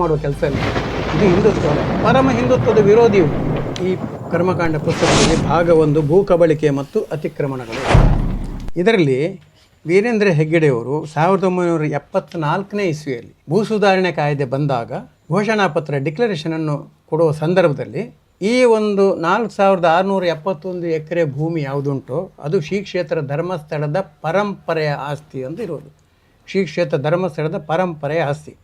ಮಾಡುವ ಕೆಲಸ ಇಲ್ಲ. ಇದು ಹಿಂದುತ್ವ ಪರಮ ಹಿಂದುತ್ವದ ವಿರೋಧಿ ಈ ಕರ್ಮಕಾಂಡ ಪುಸ್ತಕದಲ್ಲಿ ಭಾಗ ಒಂದು ಭೂಕಬಳಿಕೆ ಮತ್ತು ಅತಿಕ್ರಮಣಗಳು. ಇದರಲ್ಲಿ ವೀರೇಂದ್ರ ಹೆಗ್ಗಡೆಯವರು ಸಾವಿರದ ಒಂಬೈನೂರ ಎಪ್ಪತ್ನಾಲ್ಕನೇ ಇಸ್ವಿಯಲ್ಲಿ ಭೂ ಸುಧಾರಣೆ ಕಾಯ್ದೆ ಬಂದಾಗ ಘೋಷಣಾ ಪತ್ರ ಡಿಕ್ಲರೇಷನನ್ನು ಕೊಡುವ ಸಂದರ್ಭದಲ್ಲಿ ಈ ಒಂದು ನಾಲ್ಕು ಸಾವಿರದ ಆರುನೂರ ಎಪ್ಪತ್ತೊಂದು ಎಕರೆ ಭೂಮಿ ಯಾವುದುಂಟೋ, ಅದು ಶ್ರೀ ಕ್ಷೇತ್ರ ಧರ್ಮಸ್ಥಳದ ಪರಂಪರೆಯ ಆಸ್ತಿ ಅಂತ ಇರೋದು. ಶ್ರೀ ಕ್ಷೇತ್ರ ಧರ್ಮಸ್ಥಳದ ಪರಂಪರೆಯ ಆಸ್ತಿ.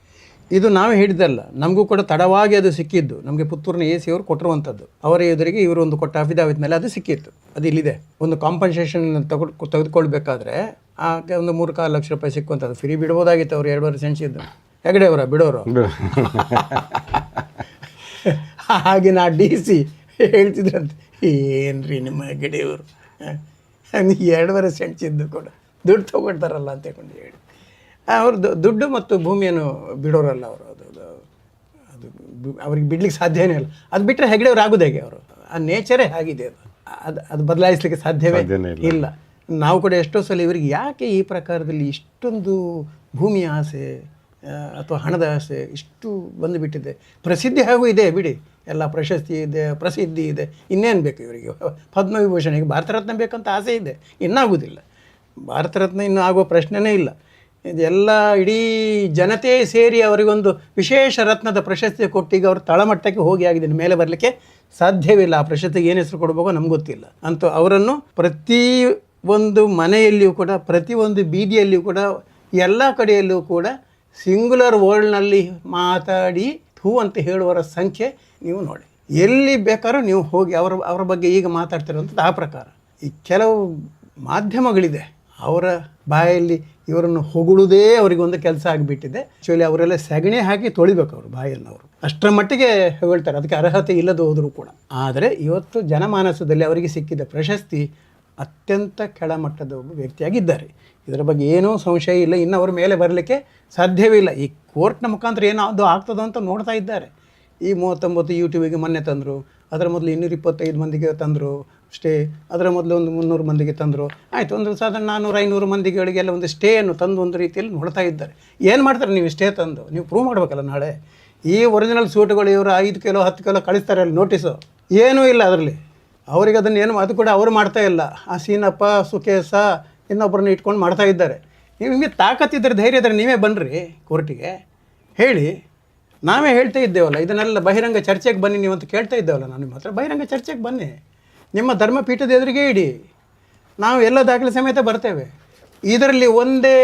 ಇದು ನಾವು ಹೇಳಿದ್ದಲ್ಲ, ನಮಗೂ ಕೂಡ ತಡವಾಗಿ ಅದು ಸಿಕ್ಕಿದ್ದು. ನಮಗೆ ಪುತ್ತೂರಿನ ಎ ಸಿ ಅವರು ಕೊಟ್ಟಿರುವಂಥದ್ದು. ಅವರ ಎದುರಿಗೆ ಇವರು ಒಂದು ಕೊಟ್ಟ ಅಫಿದಾವಿತ್ ಮೇಲೆ ಅದು ಸಿಕ್ಕಿತ್ತು. ಅದು ಇಲ್ಲಿದೆ. ಒಂದು ಕಾಂಪನ್ಸೇಷನ್ ತಗೊಂಡು ತೆಗೆದುಕೊಳ್ಬೇಕಾದ್ರೆ ಆಗ ಒಂದು ಮೂರು ಕಾಲು ಲಕ್ಷ ರೂಪಾಯಿ ಸಿಕ್ಕುವಂಥದ್ದು. ಫ್ರೀ ಬಿಡ್ಬೋದಾಗಿತ್ತು ಅವ್ರು ಎರಡುವರೆ ಸೆಂಚಿದ್ದು ಹೆಗಡೆ ಅವರ, ಬಿಡೋರು. ಹಾಗೆ ನಾ ಡಿ ಸಿ ಹೇಳ್ತಿದ್ರಂತೆ. ಏನ್ರಿ ನಿಮ್ಮ ಹೆಗಡೆಯವರು? ಎರಡುವರೆ ಸೆಂಚಿದ್ದು ಕೂಡ ದುಡ್ಡು ತಗೊಳ್ತಾರಲ್ಲ ಅಂತ ಹೇಳಿ. ಅವರು ದುಡ್ಡು ಮತ್ತು ಭೂಮಿಯನ್ನು ಬಿಡೋರಲ್ಲ ಅವರು. ಅದು ಅದು ಅವ್ರಿಗೆ ಬಿಡ್ಲಿಕ್ಕೆ ಸಾಧ್ಯನೇ ಇಲ್ಲ. ಅದು ಬಿಟ್ಟರೆ ಹೆಗಡೆಯವ್ರು ಆಗೋದು ಹೇಗೆ ಅವರು? ಆ ನೇಚರೇ ಆಗಿದೆ ಅದು. ಅದು ಅದು ಬದಲಾಯಿಸಲಿಕ್ಕೆ ಸಾಧ್ಯವೇ ಇಲ್ಲ. ನಾವು ಕೂಡ ಎಷ್ಟೋ ಸಲ ಇವರಿಗೆ ಯಾಕೆ ಈ ಪ್ರಕಾರದಲ್ಲಿ ಇಷ್ಟೊಂದು ಭೂಮಿಯ ಆಸೆ ಅಥವಾ ಹಣದ ಆಸೆ ಇಷ್ಟು ಬಂದುಬಿಟ್ಟಿದೆ ಪ್ರಸಿದ್ಧಿ ಹಾಗೂ ಇದೆ ಬಿಡಿ. ಎಲ್ಲ ಪ್ರಶಸ್ತಿ ಇದೆ ಪ್ರಸಿದ್ಧಿ ಇದೆ. ಇನ್ನೇನು ಬೇಕು ಇವರಿಗೆ? ಪದ್ಮವಿಭೂಷಣಿಗೆ ಭಾರತ ರತ್ನ ಬೇಕಂತ ಆಸೆ ಇದೆ. ಇನ್ನಾಗುವುದಿಲ್ಲ ಭಾರತ ರತ್ನ ಇನ್ನೂ ಆಗುವ ಪ್ರಶ್ನೆನೇ ಇಲ್ಲ. ಇದೆಲ್ಲ ಇಡೀ ಜನತೆ ಸೇರಿ ಅವರಿಗೊಂದು ವಿಶೇಷ ರತ್ನದ ಪ್ರಶಸ್ತಿ ಕೊಟ್ಟು ಈಗ ಅವರು ತಳಮಟ್ಟಕ್ಕೆ ಹೋಗಿ ಆಗಿದೆ. ಮೇಲೆ ಬರಲಿಕ್ಕೆ ಸಾಧ್ಯವಿಲ್ಲ. ಆ ಪ್ರಶಸ್ತಿಗೆ ಏನು ಹೆಸರು ಕೊಡಬೇಕೋ ನಮ್ಗೆ ಗೊತ್ತಿಲ್ಲ. ಅಂತ ಅವರನ್ನು ಪ್ರತಿ ಒಂದು ಮನೆಯಲ್ಲಿಯೂ ಕೂಡ ಪ್ರತಿಯೊಂದು ಬೀದಿಯಲ್ಲಿಯೂ ಕೂಡ, ಎಲ್ಲ ಕಡೆಯಲ್ಲೂ ಕೂಡ ಸಿಂಗ್ಯುಲರ್ ವರ್ಲ್ಡ್ನಲ್ಲಿ ಮಾತಾಡಿ ಥೂ ಅಂತ ಹೇಳುವರ ಸಂಖ್ಯೆ ನೀವು ನೋಡಿ. ಎಲ್ಲಿ ಬೇಕಾದ್ರೂ ನೀವು ಹೋಗಿ ಅವರ ಅವರ ಬಗ್ಗೆ ಈಗ ಮಾತಾಡ್ತಿರುವಂಥದ್ದು ಆ ಪ್ರಕಾರ. ಈ ಕೆಲವು ಮಾಧ್ಯಮಗಳಿದೆ. ಅವರ ಬಾಯಲ್ಲಿ ಇವರನ್ನು ಹೊಗಳುವುದೇ ಅವರಿಗೊಂದು ಕೆಲಸ ಆಗಿಬಿಟ್ಟಿದೆ. ಆ್ಯಕ್ಚುಲಿ ಅವರೆಲ್ಲ ಸಗಣಿ ಹಾಕಿ ತೊಳಿಬೇಕು ಅವರು ಬಾಯನ್ನು ಅವರು ಅಷ್ಟರ ಮಟ್ಟಿಗೆ ಹೊಗಳ್ತಾರೆ ಅದಕ್ಕೆ ಅರ್ಹತೆ ಇಲ್ಲದೆ ಹೋದರೂ ಕೂಡ. ಆದರೆ ಇವತ್ತು ಜನಮಾನಸದಲ್ಲಿ ಅವರಿಗೆ ಸಿಕ್ಕಿದ ಪ್ರಶಸ್ತಿ ಅತ್ಯಂತ ಕೆಳಮಟ್ಟದ ಒಬ್ಬ ವ್ಯಕ್ತಿಯಾಗಿದ್ದಾರೆ. ಇದರ ಬಗ್ಗೆ ಏನೂ ಸಂಶಯ ಇಲ್ಲ. ಇನ್ನು ಅವರ ಮೇಲೆ ಬರಲಿಕ್ಕೆ ಸಾಧ್ಯವೇ ಇಲ್ಲ. ಈ ಕೋರ್ಟ್ನ ಮುಖಾಂತರ ಏನಾದರೂ ಆಗ್ತದೋ ಅಂತ ನೋಡ್ತಾ ಇದ್ದಾರೆ. ಈ ಮೂವತ್ತೊಂಬತ್ತು ಯೂಟ್ಯೂಬಿಗೆ ಮೊನ್ನೆ ತಂದರು, ಅದರ ಮೊದಲು ಇನ್ನೂರ ಇಪ್ಪತ್ತೈದು ಮಂದಿಗೆ ತಂದರು ಸ್ಟೇ ಅದರ ಮೊದಲು ಒಂದು ಮುನ್ನೂರು ಮಂದಿಗೆ ತಂದರು. ಆಯಿತು, ಒಂದು ಸಾಧಾರಣ ನಾನ್ನೂರು ಐನೂರು ಮಂದಿಗಳಿಗೆಲ್ಲ ಒಂದು ಸ್ಟೇಯನ್ನು ತಂದು ಒಂದು ರೀತಿಯಲ್ಲಿ ನೋಡ್ತಾ ಇದ್ದಾರೆ. ಏನು ಮಾಡ್ತಾರೆ ನೀವು ಸ್ಟೇ ತಂದು? ನೀವು ಪ್ರೂವ್ ಮಾಡಬೇಕಲ್ಲ ನಾಳೆ? ಈ ಒರಿಜಿನಲ್ ಸೂಟುಗಳು ಇವರು ಐದು ಕಿಲೋ ಹತ್ತು ಕಿಲೋ ಕಳಿಸ್ತಾರೆ ಅಲ್ಲಿ ನೋಟಿಸು ಏನೂ ಇಲ್ಲ ಅದರಲ್ಲಿ. ಅವರಿಗೆ ಅದನ್ನು ಏನು, ಅದು ಕೂಡ ಅವರು ಮಾಡ್ತಾ ಇಲ್ಲ. ಆ ಸೀನಪ್ಪ ಸುಕೇಶ ಇನ್ನೊಬ್ಬರನ್ನ ಇಟ್ಕೊಂಡು ಮಾಡ್ತಾ ಇದ್ದಾರೆ. ನಿಮಗೆ ತಾಕತ್ತಿದ್ದರೆ ಧೈರ್ಯ ಇದ್ದರೆ ನೀವೇ ಬನ್ನಿರಿ ಕೋರ್ಟಿಗೆ ಹೇಳಿ. ನಾವೇ ಹೇಳ್ತಾ ಇದ್ದೇವಲ್ಲ, ಇದನ್ನೆಲ್ಲ ಬಹಿರಂಗ ಚರ್ಚೆಗೆ ಬನ್ನಿ ನೀವು ಅಂತ ಕೇಳ್ತಾ ಇದ್ದೇವಲ್ಲ, ನಾನು ನಿಮ್ಮ ಹತ್ರ ಬಹಿರಂಗ ಚರ್ಚೆಗೆ ಬನ್ನಿ. ನಿಮ್ಮ ಧರ್ಮಪೀಠದ ಎದುರಿಗೆ ಇಡಿ. ನಾವು ಎಲ್ಲ ದಾಖಲೆ ಸಮೇತ ಬರ್ತೇವೆ. ಇದರಲ್ಲಿ ಒಂದೇ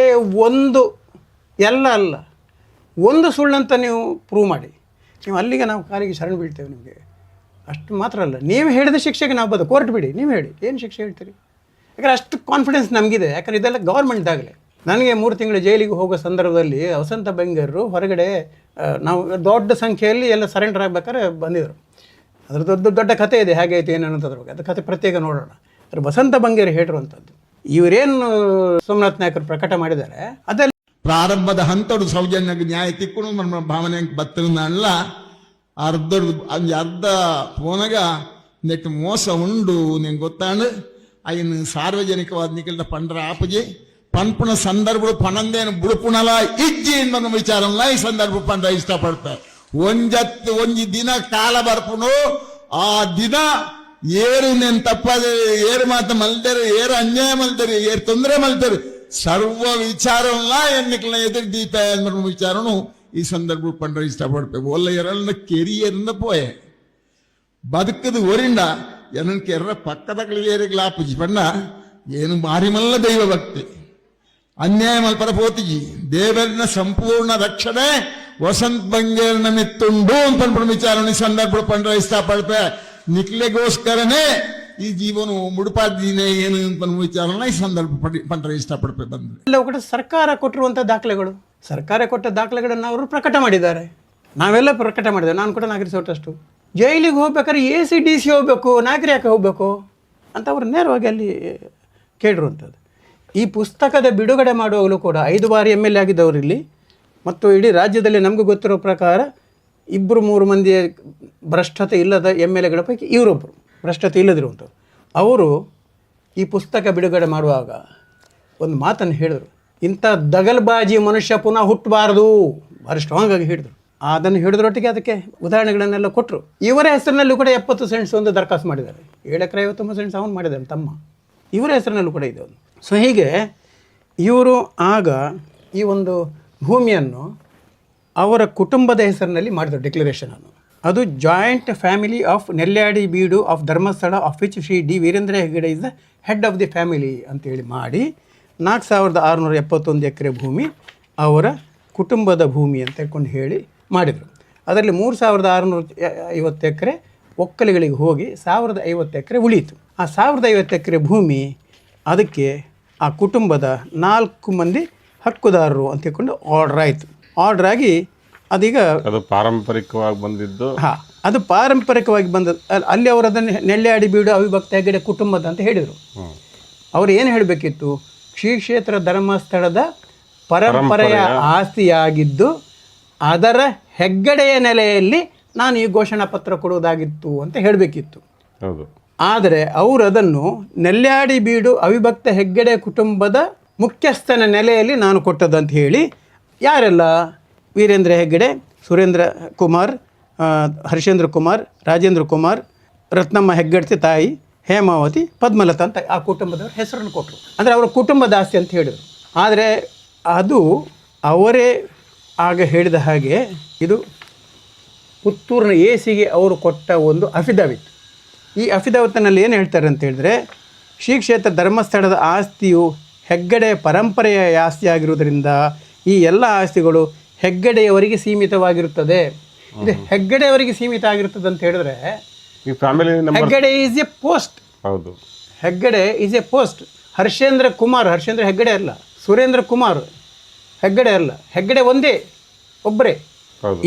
ಒಂದು, ಎಲ್ಲ ಅಲ್ಲ, ಒಂದು ಸುಳ್ಳಂತ ನೀವು ಪ್ರೂವ್ ಮಾಡಿ. ನೀವು ಅಲ್ಲಿಗೆ ನಾವು ಕಾಲಿಗೆ ಶರಣ ಬೀಳ್ತೇವೆ ನಿಮಗೆ. ಅಷ್ಟು ಮಾತ್ರ ಅಲ್ಲ. ನೀವು ಹೇಳಿದ ಶಿಕ್ಷೆಗೆ ನಾವು ಬದು ಕೋರ್ಟ್ ಬಿಡಿ, ನೀವು ಹೇಳಿ. ಏನು ಶಿಕ್ಷೆ ಹೇಳ್ತೀರಿ? ಯಾಕಂದರೆ ಅಷ್ಟು ಕಾನ್ಫಿಡೆನ್ಸ್ ನಮಗಿದೆ. ಯಾಕಂದರೆ ಇದೆಲ್ಲ ಗೌರ್ಮೆಂಟ್ ದಾಖಲೆ. ನನಗೆ ಮೂರು ತಿಂಗಳು ಜೈಲಿಗೆ ಹೋಗೋ ಸಂದರ್ಭದಲ್ಲಿ ವಸಂತ ಬೆಂಗರು ಹೊರಗಡೆ ನಾವು ದೊಡ್ಡ ಸಂಖ್ಯೆಯಲ್ಲಿ ಎಲ್ಲ ಸರೆಂಡರ್ ಆಗ್ಬೇಕಾದ್ರೆ ಬಂದಿದ್ದರು ಅದ್ರ ದೊಡ್ಡ ದೊಡ್ಡ ಕಥೆ ಇದೆ, ಹೇಗೆ ಐತೆ ಏನು ಅನ್ನೋದ್ರ ಬಗ್ಗೆ. ಅದು ಕಥೆ ಪ್ರತ್ಯೇಕ ನೋಡೋಣ. ಅದ್ರ ವಸಂತ ಬಂಗೇರಿ ಹೇಳಿರುವಂಥದ್ದು ಇವರೇನು ಸೋಮನಾಥ್ ನಾಯಕರು ಪ್ರಕಟ ಮಾಡಿದ್ದಾರೆ, ಅದೆಲ್ಲ ಪ್ರಾರಂಭದ ಹಂತಡು ಸೌಜನ್ಯ ನ್ಯಾಯ ತಿಕ್ಕುನು ನಮ್ಮ ಭಾವನೆ ಬತ್ತಿರಲ್ಲ ಅರ್ಧ ಅರ್ಧ ಪೋನಗ ನೆಟ್ಟು ಮೋಸ ಉಂಡು, ನಿಂಗೆ ಗೊತ್ತಾಂಡು? ಅಯ್ಯನ ಸಾರ್ವಜನಿಕವಾದ ನಿಖಿಲ್ದ ಪಂಡ್ರ ಆಪಜಿ, ಪನ್ಪುಣ ಸಂದರ್ಭಗಳು ಪಣಂದೇನು ಬುಡುಪುಣಲ ಇಜ್ಜಿ ಎಂಬ ವಿಚಾರಲ್ಲ ಈ ಸಂದರ್ಭ ಪಂಡ್ರ ಇಷ್ಟಪಡ್ತಾರೆ. ಒಂಜತ್ತು ಒಂಜಿ ದಿನ ಕಾಲ ಬರ್ಪುನು ಆ ದಿನ ಏರು నేను ತಪ್ಪದೆ ಏರು ಮಾತು ಮಲ್ದರು ಏರು ಅನ್ಯಾಯ ಮಲ್ದರು ಏರು ತೊಂದರೆ ಮಲ್ದರು ಸರ್ವ ವಿಚಾರಲ್ಲ ಎನ್ನಿಕಲ ಎದುರು ದೀಪ ಅನ್ನೋ ವಿಚಾರನು ಈ ಸಂದರ್ಭ ಪಂಡ್ರ ಇಷ್ಟಪಡ್ತೇವೆ ಒಲ್ಲ ಎರಳನ್ನ ಕೆರಿಯರಿಂದ ಪೋಯೆ ಬದುಕದು ಒರಿಂಡ ಎನಕ್ಕೆ ಎರ್ರ ಪಕ್ಕದ ಏರಿಗ್ಲಾಪುಜಿ ಪಂಡ ಏನು ಮಾರಿಮಲ್ಲ ದೈವ ಭಕ್ತಿ ಅನ್ಯಾಯ ಮಲ್ಪರ ಪೋತಿಜಿ ದೇವರಿನ ಸಂಪೂರ್ಣ ರಕ್ಷಣೆ ವಸಂತ್ ನಮಗೆ ಮಿತ್ತುಂಡು ಅಂತ ಅನ್ಬಿಟ್ಟು ವಿಚಾರಣೆ ಸಂದರ್ಭ ಪಂಡ್ರ ಇಷ್ಟಪಡ್ತೆ ನಿಕ್ಲೆಗೋಸ್ಕರನೇ ಈ ಜೀವನ ಮುಡುಪಾದಿನೇ ಏನು ಅಂತ ವಿಚಾರನ ಈ ಸಂದರ್ಭ ಪಡಿ- ಪಂಡ್ರ ಇಷ್ಟಪಡ್ತೆ ಬಂದ್ರೆ. ಎಲ್ಲ ಕೂಡ ಸರ್ಕಾರ ಕೊಟ್ಟಿರುವಂಥ ದಾಖಲೆಗಳು. ಸರ್ಕಾರ ಕೊಟ್ಟ ದಾಖಲೆಗಳನ್ನು ಅವರು ಪ್ರಕಟ ಮಾಡಿದ್ದಾರೆ. ನಾವೆಲ್ಲ ಪ್ರಕಟ ಮಾಡಿದ್ದೇವೆ. ನಾನು ಕೂಡ ನಾಗರಿಕ ಸೋಟಷ್ಟು ಜೈಲಿಗೆ ಹೋಗ್ಬೇಕಾದ್ರೆ ಎ ಸಿ ಡಿ ಸಿ ಹೋಗಬೇಕು ನಾಗರಿ ಯಾಕೆ ಹೋಗಬೇಕು ಅಂತ ಅವರು ನೇರವಾಗಿ ಅಲ್ಲಿ ಕೇಳಿರುವಂಥದ್ದು ಈ ಪುಸ್ತಕದ ಬಿಡುಗಡೆ ಮಾಡುವಾಗಲೂ ಕೂಡ ಐದು ಬಾರಿ ಎಂ ಎಲ್ ಎ ಆಗಿದ್ದವರು ಇಲ್ಲಿ ಮತ್ತು ಇಡೀ ರಾಜ್ಯದಲ್ಲಿ ನಮಗೆ ಗೊತ್ತಿರೋ ಪ್ರಕಾರ ಇಬ್ಬರು ಮೂರು ಮಂದಿ ಭ್ರಷ್ಟತೆ ಇಲ್ಲದ ಎಂ ಎಲ್ ಎಗಳ ಪೈಕಿ ಇವರೊಬ್ಬರು ಭ್ರಷ್ಟತೆ ಇಲ್ಲದಿರುವಂಥವ್ರು ಅವರು ಈ ಪುಸ್ತಕ ಬಿಡುಗಡೆ ಮಾಡುವಾಗ ಒಂದು ಮಾತನ್ನು ಹೇಳಿದರು. ಇಂಥ ದಗಲ್ಬಾಜಿ ಮನುಷ್ಯ ಪುನಃ ಹುಟ್ಟಬಾರದು. ಭಾರಿ ಸ್ಟ್ರಾಂಗ್ ಆಗಿ ಹೇಳಿದರು. ಅದನ್ನು ಹಿಡಿದ್ರೊಟ್ಟಿಗೆ ಅದಕ್ಕೆ ಉದಾಹರಣೆಗಳನ್ನೆಲ್ಲ ಕೊಟ್ಟರು ಇವರ ಹೆಸರಿನಲ್ಲೂ ಕೂಡ ಎಪ್ಪತ್ತು ಸೆಂಟ್ಸ್ ಒಂದು ದರಖಾಸ್ತು ಮಾಡಿದ್ದಾರೆ. ಏಳು ಎಕರೆ ಐವತ್ತೊಂಬತ್ತು ಸೆಂಟ್ಸ್ ಅವನು ಮಾಡಿದ್ದಾನೆ ತಮ್ಮ. ಇವರ ಹೆಸರಿನಲ್ಲೂ ಕೂಡ ಇದೆ ಒಂದು ಸೊ ಹೀಗೆ ಇವರು ಆಗ ಈ ಒಂದು ಭೂಮಿಯನ್ನು ಅವರ ಕುಟುಂಬದ ಹೆಸರಿನಲ್ಲಿ ಮಾಡಿದರು ಡಿಕ್ಲರೇಷನನ್ನು ಅದು joint family of Nelyadi Beedu of Dharmasthala of which Shri D Veerendra Heggade is the head of the family ಅಂತೇಳಿ ಮಾಡಿ, ನಾಲ್ಕು ಸಾವಿರದ ಆರುನೂರ ಎಪ್ಪತ್ತೊಂದು ಎಕರೆ ಭೂಮಿ ಅವರ ಕುಟುಂಬದ ಭೂಮಿ ಅಂತ ಹೇಳ್ಕೊಂಡು ಹೇಳಿ ಮಾಡಿದರು. ಅದರಲ್ಲಿ ಮೂರು ಸಾವಿರದ ಆರುನೂರ ಐವತ್ತು ಎಕರೆ ಒಕ್ಕಲಿಗಳಿಗೆ ಹೋಗಿ ಸಾವಿರದ ಐವತ್ತು ಎಕರೆ ಉಳಿಯಿತು. ಆ ಸಾವಿರದ ಐವತ್ತು ಎಕರೆ ಭೂಮಿ ಅದಕ್ಕೆ ಆ ಕುಟುಂಬದ ನಾಲ್ಕು ಮಂದಿ ಹಕ್ಕುದಾರರು ಅಂತ ಹೇಳ್ಕೊಂಡು ಆರ್ಡರ್ ಆಯಿತು. ಆರ್ಡ್ರ್ ಆಗಿ ಅದೀಗ ಅದು ಪಾರಂಪರಿಕವಾಗಿ ಬಂದಿದ್ದು. ಹಾಂ ಅದು ಪಾರಂಪರಿಕವಾಗಿ ಬಂದ ಅಲ್- ಅಲ್ಲಿ ಅವರು ಅದನ್ನು ನೆಲ್ಲೆಯಾಡಿ ಬೀಡು ಅವಿಭಕ್ತ ಹೆಗಡೆ ಕುಟುಂಬದ ಅಂತ ಹೇಳಿದರು. ಅವರು ಏನು ಹೇಳಬೇಕಿತ್ತು? ಶ್ರೀ ಕ್ಷೇತ್ರ ಧರ್ಮಸ್ಥಳದ ಪರಂಪರೆಯ ಆಸ್ತಿಯಾಗಿದ್ದು ಅದರ ಹೆಗ್ಗಡೆಯ ನೆಲೆಯಲ್ಲಿ ನಾನು ಈ ಘೋಷಣಾ ಪತ್ರ ಕೊಡುವುದಾಗಿತ್ತು ಅಂತ ಹೇಳಬೇಕಿತ್ತು. ಹೌದು. ಆದರೆ ಅವರು ಅದನ್ನು ನೆಲ್ಯಾಡಿ ಬೀಡು ಅವಿಭಕ್ತ ಹೆಗ್ಗಡೆ ಕುಟುಂಬದ ಮುಖ್ಯಸ್ಥನ ನೆಲೆಯಲ್ಲಿ ನಾನು ಕೊಟ್ಟದಂತ ಹೇಳಿ ಯಾರೆಲ್ಲ ವೀರೇಂದ್ರ ಹೆಗ್ಗಡೆ, ಸುರೇಂದ್ರ ಕುಮಾರ್ ಹರ್ಷೇಂದ್ರ ಕುಮಾರ್, ರಾಜೇಂದ್ರ ಕುಮಾರ್, ರತ್ನಮ್ಮ ಹೆಗ್ಗಡ್ತಿ ತಾಯಿ, ಹೇಮಾವತಿ, ಪದ್ಮಲತಾ ಅಂತ ಆ ಕುಟುಂಬದವ್ರ ಹೆಸರನ್ನು ಕೊಟ್ಟರು. ಅಂದರೆ ಅವರ ಕುಟುಂಬದ ಆಸ್ತಿ ಅಂತ ಹೇಳಿದರು. ಆದರೆ ಅದು ಅವರೇ ಆಗ ಹೇಳಿದ ಹಾಗೆ ಇದು ಪುತ್ತೂರಿನ ಎ ಅವರು ಕೊಟ್ಟ ಒಂದು ಅಫಿದಾವಿತ್ ಈ ಅಫಿದಾವಿತ್ನಲ್ಲಿ ಏನು ಹೇಳ್ತಾರೆ ಅಂತ ಹೇಳಿದ್ರೆ ಶ್ರೀ ಧರ್ಮಸ್ಥಳದ ಆಸ್ತಿಯು ಹೆಗ್ಗಡೆ ಪರಂಪರೆಯ ಆಸ್ತಿ ಆಗಿರುವುದರಿಂದ ಈ ಎಲ್ಲ ಆಸ್ತಿಗಳು ಹೆಗ್ಗಡೆಯವರಿಗೆ ಸೀಮಿತವಾಗಿರುತ್ತದೆ. ಇದು ಹೆಗ್ಗಡೆಯವರಿಗೆ ಸೀಮಿತ ಆಗಿರುತ್ತದೆ ಅಂತ ಹೇಳಿದ್ರೆ ಈ family number Heggade is a post ಹೌದು. Heggade is a post Harshendra Kumar Harshendra Heggade ಅಲ್ಲ ಸುರೇಂದ್ರ ಕುಮಾರ್ ಹೆಗ್ಗಡೆ ಅಲ್ಲ ಹೆಗ್ಗಡೆ ಒಂದೇ ಒಬ್ಬರೇ.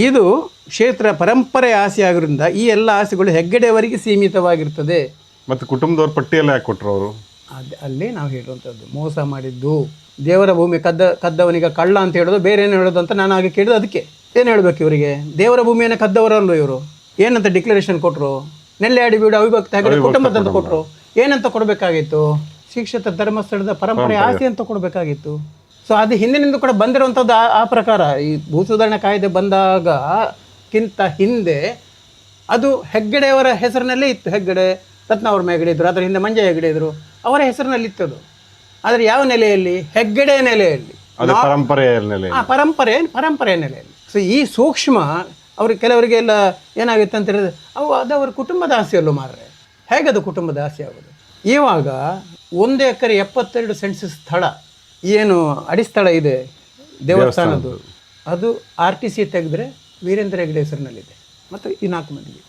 ಇದು ಕ್ಷೇತ್ರ ಪರಂಪರೆ ಆಸೆ ಆಗಿರೋದ್ರಿಂದ ಈ ಎಲ್ಲ ಆಸೆಗಳು ಹೆಗ್ಗಡೆಯವರಿಗೆ ಸೀಮಿತವಾಗಿರ್ತದೆ ಮತ್ತು ಕುಟುಂಬದವ್ರ ಪಟ್ಟಿಯಲ್ಲ ಕೊಟ್ರು ಅವರು. ಅದು ಅಲ್ಲೇ ನಾವು ಹೇಳುವಂಥದ್ದು. ಮೋಸ ಮಾಡಿದ್ದು. ದೇವರ ಭೂಮಿ ಕದ್ದ ಕದ್ದವನಿಗೆ ಕಳ್ಳ ಅಂತ ಹೇಳೋದು ಬೇರೆ ಏನು ಹೇಳೋದು ಅಂತ ನಾನು ಹಾಗೆ ಕೇಳಿದ್ದು ಅದಕ್ಕೆ. ಏನು ಹೇಳಬೇಕು ಇವರಿಗೆ? ದೇವರ ಭೂಮಿಯನ್ನು ಕದ್ದವರಲ್ಲ ಇವರು? ಏನಂತ ಡಿಕ್ಲರೇಷನ್ ಕೊಟ್ಟರು ನೆಲ್ಲೆ ಬೀಡು ಅವಿಭಕ್ತ ಹೆಗಡೆ ಕುಟುಂಬದಂತ ಕೊಟ್ಟರು ಏನಂತ ಕೊಡಬೇಕಾಗಿತ್ತು? ಶಿಕ್ಷಿತ ಧರ್ಮಸ್ಥಳದ ಪರಂಪರೆ ಆಸ್ತಿ ಅಂತ ಕೊಡಬೇಕಾಗಿತ್ತು. ಸೊ ಅದು ಹಿಂದಿನಿಂದ ಕೂಡ ಬಂದಿರುವಂಥದ್ದು ಆ- ಆ ಪ್ರಕಾರ. ಈ ಭೂ ಸುಧಾರಣೆ ಕಾಯ್ದೆ ಬಂದಾಗ ಕಿಂತ ಹಿಂದೆ ಅದು ಹೆಗ್ಗಡೆಯವರ ಹೆಸರಿನಲ್ಲೇ ಇತ್ತು ಹೆಗ್ಗಡೆ. ರತ್ನಾವರ್ಮ ಹೆಗ್ಗಡೆ ಇದ್ರು ಅದರ ಹಿಂದೆ ಮಂಜ ಹೆಗಡೆ ಇದ್ದರು ಅವರ ಹೆಸರಿನಲ್ಲಿ ಇತ್ತದು ಆದರೆ ಯಾವ ನೆಲೆಯಲ್ಲಿ? ಹೆಗ್ಗಡೆ ನೆಲೆಯಲ್ಲಿ. ಅದೇ ಪರಂಪರೆಯ ನೆಲೆ ಪರಂಪರೆ ಪರಂಪರೆಯ ನೆಲೆಯಲ್ಲಿ. ಸೊ ಈ ಸೂಕ್ಷ್ಮ ಅವ್ರಿಗೆ ಕೆಲವರಿಗೆಲ್ಲ ಏನಾಗುತ್ತೆ ಅಂತ ಹೇಳಿದ್ರೆ ಅವು ಅದು ಅವರ ಕುಟುಂಬದ ಆಸೆಯಲ್ಲೂ ಮಾರ್ರೆ. ಹೇಗದು ಕುಟುಂಬದ ಆಸೆ ಆಗೋದು? ಇವಾಗ ಒಂದು ಎಕರೆ ಎಪ್ಪತ್ತೆರಡು ಸೆಂಟ್ಸ್ ಸ್ಥಳ ಏನು ಅಡಿಸ್ಥಳ ಇದೆ ದೇವಸ್ಥಾನದ್ದು. ಅದು ಆರ್ ಟಿ ಸಿ ತೆಗೆದ್ರೆ ವೀರೇಂದ್ರ ಹೆಗ್ಡೆ ಹೆಸರಿನಲ್ಲಿದೆ. ಮತ್ತು ಈ ನಾಲ್ಕು ಮಂದಿಗೆ.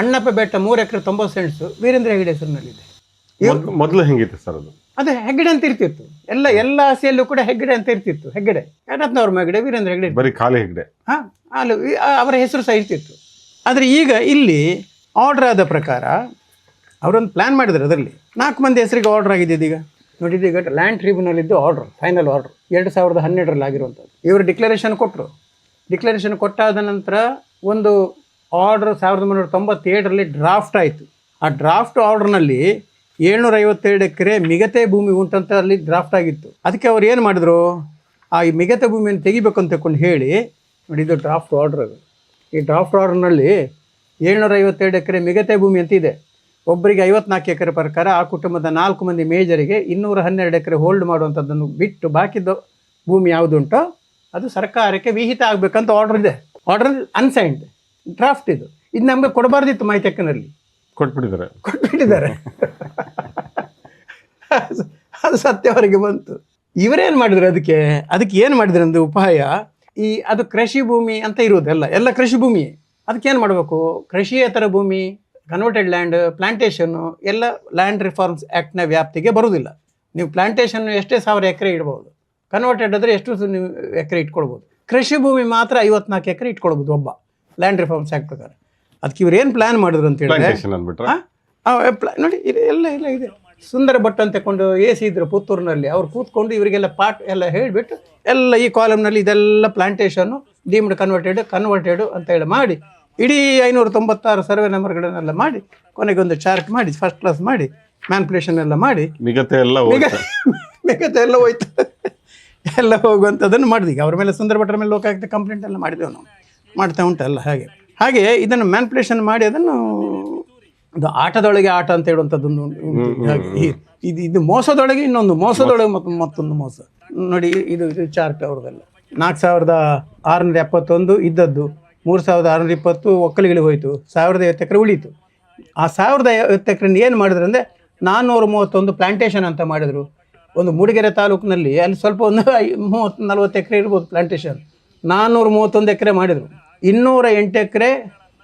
ಅಣ್ಣಪ್ಪ ಬೆಟ್ಟ ಮೂರು ಎಕರೆ ತೊಂಬತ್ತು ಸೆಂಟ್ಸು ವೀರೇಂದ್ರ ಹೆಗಡೆ ಹೆಸರಿನಲ್ಲಿದೆ. ಮೊದಲು ಹೆಂಗಿತ್ತು ಸರ್ ಅದು? ಅದೇ ಹೆಗ್ಗಡೆ ಅಂತ ಇರ್ತಿತ್ತು. ಎಲ್ಲ ಎಲ್ಲ ಆಸೆಯಲ್ಲೂ ಕೂಡ ಹೆಗ್ಗಡೆ ಅಂತ ಇರ್ತಿತ್ತು. ಹೆಗ್ಗಡೆ ರತ್ನವರ್ಮ ಹೆಗ್ಗಡೆ ವೀರೇಂದ್ರ ಹೆಗ್ಗಡೆ ಬರೀ ಖಾಲಿ ಹೆಗ್ಡೆ. ಹಾಂ ಅಲ್ಲಿ ಅವರ ಹೆಸರು ಸಹ ಇರ್ತಿತ್ತು. ಆದರೆ ಈಗ ಇಲ್ಲಿ ಆರ್ಡರ್ ಆದ ಪ್ರಕಾರ ಅವರೊಂದು ಪ್ಲ್ಯಾನ್ ಮಾಡಿದ್ರು ಅದರಲ್ಲಿ. ನಾಲ್ಕು ಮಂದಿ ಹೆಸರಿಗೆ ಆರ್ಡರ್ ಆಗಿದೆ ಈಗ. ನೋಡಿದ್ದು ಈಗ ಲ್ಯಾಂಡ್ ಟ್ರಿಬ್ಯುನಲ್ಲಿದ್ದು ಆರ್ಡರ್ ಫೈನಲ್ ಆರ್ಡರ್ ಎರಡು ಸಾವಿರದ ಹನ್ನೆರಡರಲ್ಲಿ ಆಗಿರುವಂಥದ್ದು. ಇವರು ಡಿಕ್ಲರೇಷನ್ ಕೊಟ್ಟರು ಡಿಕ್ಲರೇಷನ್ ಕೊಟ್ಟಾದ ನಂತರ ಒಂದು ಆರ್ಡರ್ ಸಾವಿರದ ಒಂಬೈನೂರ ತೊಂಬತ್ತೇಳರಲ್ಲಿ ಡ್ರಾಫ್ಟ್ ಆಯಿತು. ಆ ಡ್ರಾಫ್ಟ್ ಆರ್ಡ್ರ್ನಲ್ಲಿ ಏಳ್ನೂರ ಐವತ್ತೆರಡು ಎಕರೆ ಮಿಗತೆ ಭೂಮಿ ಉಂಟಂತ ಅಲ್ಲಿ ಡ್ರಾಫ್ಟ್ ಆಗಿತ್ತು. ಅದಕ್ಕೆ ಅವ್ರು ಏನು ಮಾಡಿದ್ರು? ಆ ಮಿಗತೆ ಭೂಮಿಯನ್ನು ತೆಗಿಬೇಕು ಅಂತ ತಕೊಂಡು ಹೇಳಿ, ನೋಡಿ ಇದು ಡ್ರಾಫ್ಟ್ ಆರ್ಡರ್ ಅದು. ಈ ಡ್ರಾಫ್ಟ್ ಆರ್ಡ್ರ್ನಲ್ಲಿ ಏಳ್ನೂರ ಐವತ್ತೆರಡು ಎಕರೆ ಮಿಗತೆ ಭೂಮಿ ಅಂತ ಇದೆ. ಒಬ್ಬರಿಗೆ ಐವತ್ನಾಲ್ಕು ಎಕರೆ ಪ್ರಕಾರ ಆ ಕುಟುಂಬದ ನಾಲ್ಕು ಮಂದಿ ಮೇಜರಿಗೆ ಇನ್ನೂರ ಹನ್ನೆರಡು ಎಕರೆ ಹೋಲ್ಡ್ ಮಾಡುವಂಥದ್ದನ್ನು ಬಿಟ್ಟು ಬಾಕಿದ್ದು ಭೂಮಿ ಯಾವುದುಂಟೋ ಅದು ಸರ್ಕಾರಕ್ಕೆ ವಿಹಿತ ಆಗಬೇಕಂತ ಆರ್ಡರ್ ಇದೆ. ಆರ್ಡರ್ ಅನ್ಸೈನ್ಡ್ ಡ್ರಾಫ್ಟ್ ಇದು. ಇದು ನಮಗೆ ಕೊಡಬಾರ್ದಿತ್ತು ಮೈ ತೆಕ್ಕನಲ್ಲಿ ಕೊಟ್ಬಿಟ್ಟಿದ್ದಾರೆ. ಕೊಟ್ಬಿಟ್ಟಿದ್ದಾರೆ. ಅದು ಸತ್ಯವರೆಗೆ ಬಂತು. ಇವರೇನು ಮಾಡಿದ್ರು ಅದಕ್ಕೆ? ಅದಕ್ಕೆ ಏನು ಮಾಡಿದ್ರು ಅಂದ್ರೆ ಉಪಾಯ? ಈ ಅದು ಕೃಷಿ ಭೂಮಿ ಅಂತ ಇರುವುದೆಲ್ಲ ಎಲ್ಲ ಕೃಷಿ ಭೂಮಿ. ಅದಕ್ಕೆ ಏನು ಮಾಡಬೇಕು? ಕೃಷಿಯೇತರ ಭೂಮಿ ಕನ್ವರ್ಟೆಡ್ ಲ್ಯಾಂಡ್ ಪ್ಲಾಂಟೇಷನ್ನು ಎಲ್ಲ ಲ್ಯಾಂಡ್ ರಿಫಾರ್ಮ್ಸ್ ಆ್ಯಕ್ಟ್ನ ವ್ಯಾಪ್ತಿಗೆ ಬರುವುದಿಲ್ಲ. ನೀವು ಪ್ಲಾಂಟೇಷನ್ ಎಷ್ಟೇ ಸಾವಿರ ಎಕರೆ ಇಡ್ಬೋದು. ಕನ್ವರ್ಟೆಡ್ ಆದರೆ ಎಷ್ಟು ನೀವು ಎಕರೆ ಇಟ್ಕೊಳ್ಬೋದು. ಕೃಷಿ ಭೂಮಿ ಮಾತ್ರ ಐವತ್ನಾಲ್ಕು ಎಕರೆ ಇಟ್ಕೊಳ್ಬೋದು ಒಬ್ಬ. ಲ್ಯಾಂಡ್ ರಿಫಾರ್ಮ್ಸ್ ಆ್ಯಕ್ಟ್ ಪ್ರಕಾರ. ಅದಕ್ಕೆ ಇವ್ರು ಏನು ಪ್ಲಾನ್ ಮಾಡಿದ್ರು ಅಂತ ಹೇಳಿದ್ರೆ ನೋಡಿ ಇದು ಎಲ್ಲ ಎಲ್ಲ ಇದೆ. ಸುಂದರ ಭಟ್ ಅಂತ ತಗೊಂಡು ಎ ಸಿ ಇದ್ರು ಪುತ್ತೂರಿನಲ್ಲಿ. ಅವ್ರು ಕೂತ್ಕೊಂಡು ಇವರಿಗೆಲ್ಲ ಪಾಟ್ ಎಲ್ಲ ಹೇಳಿಬಿಟ್ಟು ಎಲ್ಲ ಈ ಕಾಲಮ್ನಲ್ಲಿ ಇದೆಲ್ಲ ಪ್ಲಾಂಟೇಶನ್ನು ಡೀಮ್ಡ್ ಕನ್ವರ್ಟೆಡ್ ಕನ್ವರ್ಟೆಡ್ ಅಂತ ಹೇಳಿ ಮಾಡಿ ಇಡೀ ಐನೂರ ತೊಂಬತ್ತಾರು ಸರ್ವೆ ನಂಬರ್ಗಳನ್ನೆಲ್ಲ ಮಾಡಿ ಕೊನೆಗೆ ಒಂದು ಚಾರ್ಟ್ ಮಾಡಿ ಫಸ್ಟ್ ಕ್ಲಾಸ್ ಮಾಡಿ ಮ್ಯಾನ್ಪುಲೇಷನ್ ಎಲ್ಲ ಮಾಡಿ. ಮಿಗತೆ ಎಲ್ಲ. ಮಿಗತೆ ಎಲ್ಲ ಹೋಯ್ತು. ಎಲ್ಲ ಹೋಗುವಂಥದ್ದನ್ನು ಮಾಡಿದೀಗ ಅವ್ರ ಮೇಲೆ ಸುಂದರ ಭಟ್ರ ಮೇಲೆ ಲೋಕಾಯುಕ್ತ ಕಂಪ್ಲೇಂಟ್ ಎಲ್ಲ ಮಾಡಿದೆವು ನಾವು. ಮಾಡ್ತಾ ಉಂಟಲ್ಲ ಹಾಗೆ. ಹಾಗೆ ಇದನ್ನು ಮ್ಯಾನ್ಪುಲೇಷನ್ ಮಾಡಿ ಅದನ್ನು ಅದು ಆಟದೊಳಗೆ ಆಟ ಅಂತ ಹೇಳುವಂಥದ್ದೊಂದು ಹಾಗೆ ಇದು ಇದು ಮೋಸದೊಳಗೆ ಇನ್ನೊಂದು ಮೋಸದೊಳಗೆ ಮತ್ತು ಮತ್ತೊಂದು ಮೋಸ. ನೋಡಿ ಇದು ಇದು ಚಾರ್ಟ್ ಅವ್ರದ್ದೆಲ್ಲ ನಾಲ್ಕು ಸಾವಿರದ ಆರುನೂರ ಎಪ್ಪತ್ತೊಂದು ಇದ್ದದ್ದು ಮೂರು ಸಾವಿರದ ಆರುನೂರ ಇಪ್ಪತ್ತು ಒಕ್ಕಲಿಗಳಿಗೆ ಹೋಯಿತು ಸಾವಿರದ ಐವತ್ತು ಎಕರೆ ಉಳಿತು. ಆ ಸಾವಿರದ ಐವತ್ತು ಎಕರೆ ಏನು ಮಾಡಿದ್ರು ಅಂದರೆ ನಾನ್ನೂರ ಮೂವತ್ತೊಂದು ಪ್ಲಾಂಟೇಶನ್ ಅಂತ ಮಾಡಿದರು. ಒಂದು ಮೂಡಿಗೆರೆ ತಾಲೂಕಿನಲ್ಲಿ ಅಲ್ಲಿ ಸ್ವಲ್ಪ ಒಂದು ಐ ಮೂವತ್ತು ನಲ್ವತ್ತು ಎಕರೆ ಇರ್ಬೋದು ಪ್ಲಾಂಟೇಶನ್ ನಾನ್ನೂರ ಮೂವತ್ತೊಂದು ಎಕರೆ ಮಾಡಿದರು. ಇನ್ನೂರ ಎಂಟು ಎಕರೆ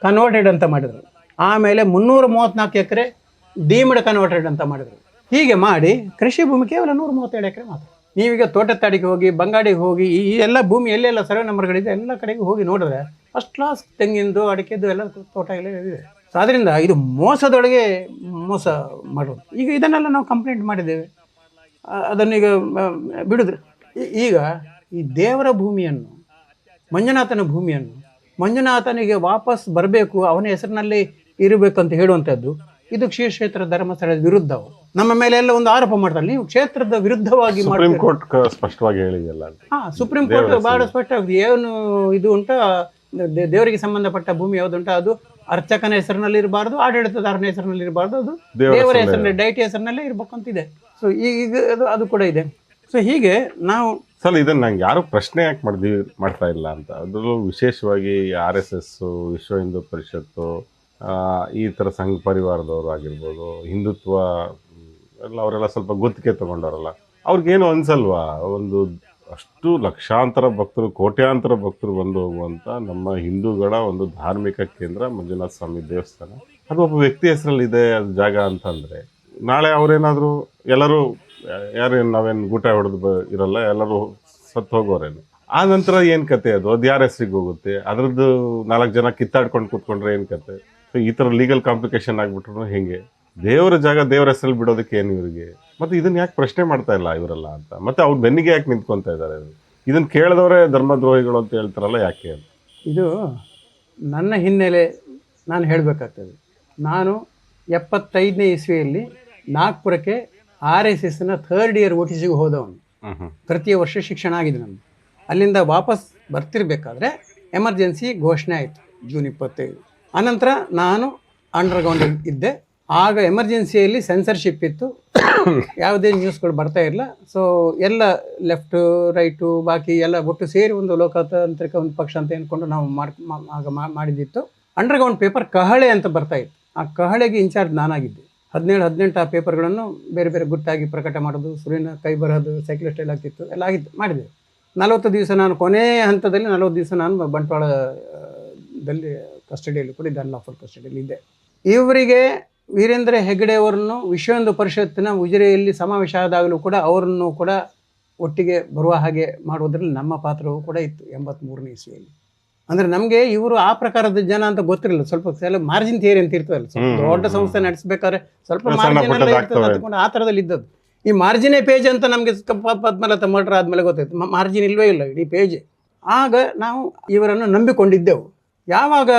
ಕನ್ವರ್ಟೆಡ್ ಅಂತ ಮಾಡಿದರು. ಆಮೇಲೆ ಮುನ್ನೂರ ಮೂವತ್ತ್ನಾಲ್ಕು ಎಕರೆ ಡೀಮ್ಡ್ ಕನ್ವರ್ಟೆಡ್ ಅಂತ ಮಾಡಿದರು. ಹೀಗೆ ಮಾಡಿ ಕೃಷಿ ಭೂಮಿ ಕೇವಲ ನೂರ ಮೂವತ್ತೇಳು ಎಕರೆ ಮಾತ್ರ. ನೀವೀಗ ತೋಟತ್ತಾಡಿಗೆ ಹೋಗಿ, ಬಂಗಾಡಿಗೆ ಹೋಗಿ, ಈ ಎಲ್ಲ ಭೂಮಿ ಎಲ್ಲೆಲ್ಲ ಸರ್ವೆ ನಂಬರ್ಗಳಿದೆ, ಎಲ್ಲ ಕಡೆಗೆ ಹೋಗಿ ನೋಡಿದ್ರೆ ಫಸ್ಟ್ ಕ್ಲಾಸ್ ತೆಂಗಿಂದು, ಅಡಿಕೆದು ಎಲ್ಲ ತೋಟ ಎಲ್ಲ ಇದೆ. ಅದರಿಂದ ಇದು ಮೋಸದೊಳಗೆ ಮೋಸ ಮಾಡೋದು ಈಗ ಇದನ್ನೆಲ್ಲ ನಾವು ಕಂಪ್ಲೇಂಟ್ ಮಾಡಿದ್ದೇವೆ. ಅದನ್ನು ಈಗ ಬಿಡಿದ್ರೆ. ಈಗ ಈ ದೇವರ ಭೂಮಿಯನ್ನು, ಮಂಜುನಾಥನ ಭೂಮಿಯನ್ನು ಮಂಜುನಾಥನಿಗೆ ವಾಪಸ್ ಬರಬೇಕು ಅವನ ಹೆಸರಿನಲ್ಲಿ ಇರಬೇಕಂತ ಹೇಳುವಂಥದ್ದು ಇದು ಕ್ಷೇತ್ರ ಧರ್ಮಸ್ಥಳದ ವಿರುದ್ಧವು. ನಮ್ಮ ಮೇಲೆ ಎಲ್ಲ ಒಂದು ಆರೋಪ ಮಾಡ್ತಾರೆ ನೀವು ಕ್ಷೇತ್ರದ ವಿರುದ್ಧವಾಗಿ ಸುಪ್ರೀಂ ಕೋರ್ಟ್ ಸ್ಪಷ್ಟವಾಗಿ ಹೇಳಿದೆಯಲ್ಲ ಹಾ ಸುಪ್ರೀಂ ಕೋರ್ಟ್ ಬಹಳ ಸ್ಪಷ್ಟವಾಗಿ ಏನು ಇದು ಉಂಟ ದೇವರಿಗೆ ಸಂಬಂಧಪಟ್ಟ ಭೂಮಿ ಯಾವುದುಂಟ ಅದು ಅರ್ಚಕನ ಹೆಸರಿನಲ್ಲಿ ಇರಬಾರ್ದು ಆಡಳಿತದಾರನ ಹೆಸರಿನಲ್ಲಿ ಇರಬಾರ್ದು ಅದು ದೇವರ ಹೆಸರಿನಲ್ಲಿ ಡೈಟಿ ಹೆಸರಿನಲ್ಲೇ ಇರ್ಬೇಕಂತಿದೆ. ಸೊ ಈಗ ಅದು ಅದು ಕೂಡ ಇದೆ. ಸೊ ಹೀಗೆ ನಾವು ಸರ್ ಇದನ್ನು ನಂಗೆ ಯಾರು ಪ್ರಶ್ನೆ ಯಾಕೆ ಮಾಡ್ದಿ, ಮಾಡ್ತಾ ಇಲ್ಲ ಅಂತ. ಅದರಲ್ಲೂ ವಿಶೇಷವಾಗಿ ಆರ್ ಎಸ್ ಎಸ್ಸು ವಿಶ್ವ ಹಿಂದೂ ಪರಿಷತ್ತು ಈ ಥರ ಸಂಘ ಪರಿವಾರದವರು ಆಗಿರ್ಬೋದು, ಹಿಂದುತ್ವ, ಎಲ್ಲ ಅವರೆಲ್ಲ ಸ್ವಲ್ಪ ಗುತ್ತಿಗೆ ತೊಗೊಂಡವರಲ್ಲ, ಅವ್ರಿಗೇನು ಅನಿಸಲ್ವಾ? ಒಂದು ಅಷ್ಟು ಲಕ್ಷಾಂತರ ಭಕ್ತರು, ಕೋಟ್ಯಾಂತರ ಭಕ್ತರು ಬಂದು ಹೋಗುವಂಥ ನಮ್ಮ ಹಿಂದೂಗಳ ಒಂದು ಧಾರ್ಮಿಕ ಕೇಂದ್ರ ಮಂಜುನಾಥ ಸ್ವಾಮಿ ದೇವಸ್ಥಾನ. ಅದು ಒಬ್ಬ ವ್ಯಕ್ತಿ ಹೆಸರಲ್ಲಿ ಇದೆ ಅದು ಜಾಗ ಅಂತಂದರೆ. ನಾಳೆ ಅವರೇನಾದರೂ ಎಲ್ಲರೂ ಯಾರೇನು ನಾವೇನು ಗೂಟ ಹೊಡೆದು ಬ ಇರಲ್ಲ, ಎಲ್ಲರೂ ಸತ್ತು ಹೋಗೋರೇನು ಆ ನಂತರ ಏನು ಕತೆ ಅದು? ಅದು ಯಾರ ಹೆಸ್ರಿಗೆ ಹೋಗುತ್ತೆ? ಅದ್ರದ್ದು ನಾಲ್ಕು ಜನ ಕಿತ್ತಾಡ್ಕೊಂಡು ಕೂತ್ಕೊಂಡ್ರೆ ಏನು ಕತೆ? ಸೊ ಈ ಥರ ಲೀಗಲ್ ಕಾಂಪ್ಲಿಕೇಶನ್ ಆಗ್ಬಿಟ್ರು ಹೆಂಗೆ? ದೇವರ ಜಾಗ ದೇವರ ಹೆಸರಲ್ಲಿ ಬಿಡೋದಕ್ಕೆ ಏನು ಇವರಿಗೆ? ಮತ್ತು ಇದನ್ನು ಯಾಕೆ ಪ್ರಶ್ನೆ ಮಾಡ್ತಾ ಇಲ್ಲ ಇವರೆಲ್ಲ ಅಂತ? ಮತ್ತೆ ಅವ್ರು ಬೆನ್ನಿಗೆ ಯಾಕೆ ನಿಂತ್ಕೊತ ಇದ್ದಾರೆ ಇದನ್ನು ಕೇಳಿದವರೇ ಧರ್ಮದ್ರೋಹಿಗಳು ಅಂತ ಹೇಳ್ತಾರಲ್ಲ, ಯಾಕೆ ಇದು ನನ್ನ ಹಿನ್ನೆಲೆ ನಾನು ಹೇಳಬೇಕಾಗ್ತದೆ. ನಾನು ಎಪ್ಪತ್ತೈದನೇ ಇಸ್ವಿಯಲ್ಲಿ ನಾಗ್ಪುರಕ್ಕೆ ಆರ್ ಎಸ್ ಎಸ್ನ ಥರ್ಡ್ ಇಯರ್ ಓ ಟಿ ಸಿಗೆ ಹೋದವನು. ಹ್ಮ್ ವರ್ಷ ಶಿಕ್ಷಣ ಆಗಿದೆ ನಮ್ಮದು ಅಲ್ಲಿಂದ ವಾಪಸ್ ಬರ್ತಿರ್ಬೇಕಾದ್ರೆ ಎಮರ್ಜೆನ್ಸಿ ಘೋಷಣೆ ಆಯಿತು ಜೂನ್ ಇಪ್ಪತ್ತೈದು. ಆನಂತರ ನಾನು ಅಂಡರ್ಗ್ರೌಂಡ್ ಇದ್ದೆ. ಆಗ ಎಮರ್ಜೆನ್ಸಿಯಲ್ಲಿ ಸೆನ್ಸರ್ಶಿಪ್ ಇತ್ತು. ಯಾವುದೇ ನ್ಯೂಸ್ಗಳು ಬರ್ತಾ ಇರಲಿಲ್ಲ. ಸೊ ಎಲ್ಲ ಲೆಫ್ಟ್ ರೈಟು ಬಾಕಿ ಎಲ್ಲ ಒಟ್ಟು ಸೇರಿ ಒಂದು ಲೋಕತಾಂತ್ರಿಕ ಒಂದು ಪಕ್ಷ ಅಂತ ಅಂದ್ಕೊಂಡು ನಾವು ಮಾಡಿ ಆಗ ಮಾಡಿದ್ದಿತ್ತು. ಅಂಡರ್ಗ್ರೌಂಡ್ ಪೇಪರ್ ಕಹಳೆ ಅಂತ ಬರ್ತಾ ಇತ್ತು. ಆ ಕಹಳೆಗೆ ಇನ್ಚಾರ್ಜ್ ನಾನಾಗಿದ್ದೆ. ಹದಿನೇಳು, ಹದಿನೆಂಟು ಆ ಪೇಪರ್ಗಳನ್ನು ಬೇರೆ ಬೇರೆ ಗುಟ್ಟಾಗಿ ಪ್ರಕಟ ಮಾಡೋದು ಸುರಿನ ಕೈ ಬರೋದು ಸೈಕ್ಲಿಸ್ಟ್ ಎಲ್ಲ ಆಗ್ತಿತ್ತು, ಎಲ್ಲ ಆಗಿತ್ತು, ಮಾಡಿದೆ. ನಲವತ್ತು ದಿವಸ ನಾನು ಕೊನೆಯ ಹಂತದಲ್ಲಿ ನಲವತ್ತು ದಿವಸ ನಾನು ಬಂಟ್ವಾಳದಲ್ಲಿ ಕಸ್ಟಡಿಯಲ್ಲಿ ಕೂಡ ಇದ್ದೆ ಅನ್ಲಾಫುಲ್ ಕಸ್ಟಡಿಯಲ್ಲಿ ಇದ್ದೆ. ಇವರಿಗೆ ವೀರೇಂದ್ರ ಹೆಗ್ಗಡೆ ಅವರನ್ನು ವಿಶ್ವ ಹಿಂದೂ ಪರಿಷತ್ತಿನ ಉಜಿರೆಯಲ್ಲಿ ಸಮಾವೇಶ ಆದಾಗಲೂ ಕೂಡ ಅವರನ್ನು ಕೂಡ ಒಟ್ಟಿಗೆ ಬರುವ ಹಾಗೆ ಮಾಡುವುದರಲ್ಲಿ ನಮ್ಮ ಪಾತ್ರವೂ ಕೂಡ ಇತ್ತು ಎಂಬತ್ಮೂರನೇ ಇಸ್ವಿಯಲ್ಲಿ. ಅಂದ್ರೆ ನಮಗೆ ಇವರು ಆ ಪ್ರಕಾರದ ಜನ ಅಂತ ಗೊತ್ತಿರಲಿಲ್ಲ ಸ್ವಲ್ಪ ಸಲ ಮಾರ್ಜಿನ್ ಥಿಯರಿ ಅಂತ ಇರ್ತದಲ್ಲ ಸ್ವಲ್ಪ ದೊಡ್ಡ ಸಂಸ್ಥೆ ನಡೆಸಬೇಕಾದ್ರೆ ಸ್ವಲ್ಪ ಮಾರ್ಜಿನ್ ಎಲ್ಲ ಪುಟ್ಟದ್ದು ಇರ್ತದೆ. ಅಂದ್ಕೊಂಡು ಆ ತರದಲ್ಲಿ ಇದ್ದದ್ದು. ಈ ಮಾರ್ಜಿನೇ ಪೇಜ್ ಅಂತ ನಮಗೆ ಪದ್ಮಲತ ಮರ್ಡರ್ ಆದ್ಮೇಲೆ ಗೊತ್ತಾಯ್ತು. ಮಾರ್ಜಿನ್ ಇಲ್ವೇ ಇಲ್ಲ ಇಡೀ ಪೇಜ್ ಆಗ ನಾವು ಇವರನ್ನು ನಂಬಿಕೊಂಡಿದ್ದೆವು. ಯಾವಾಗ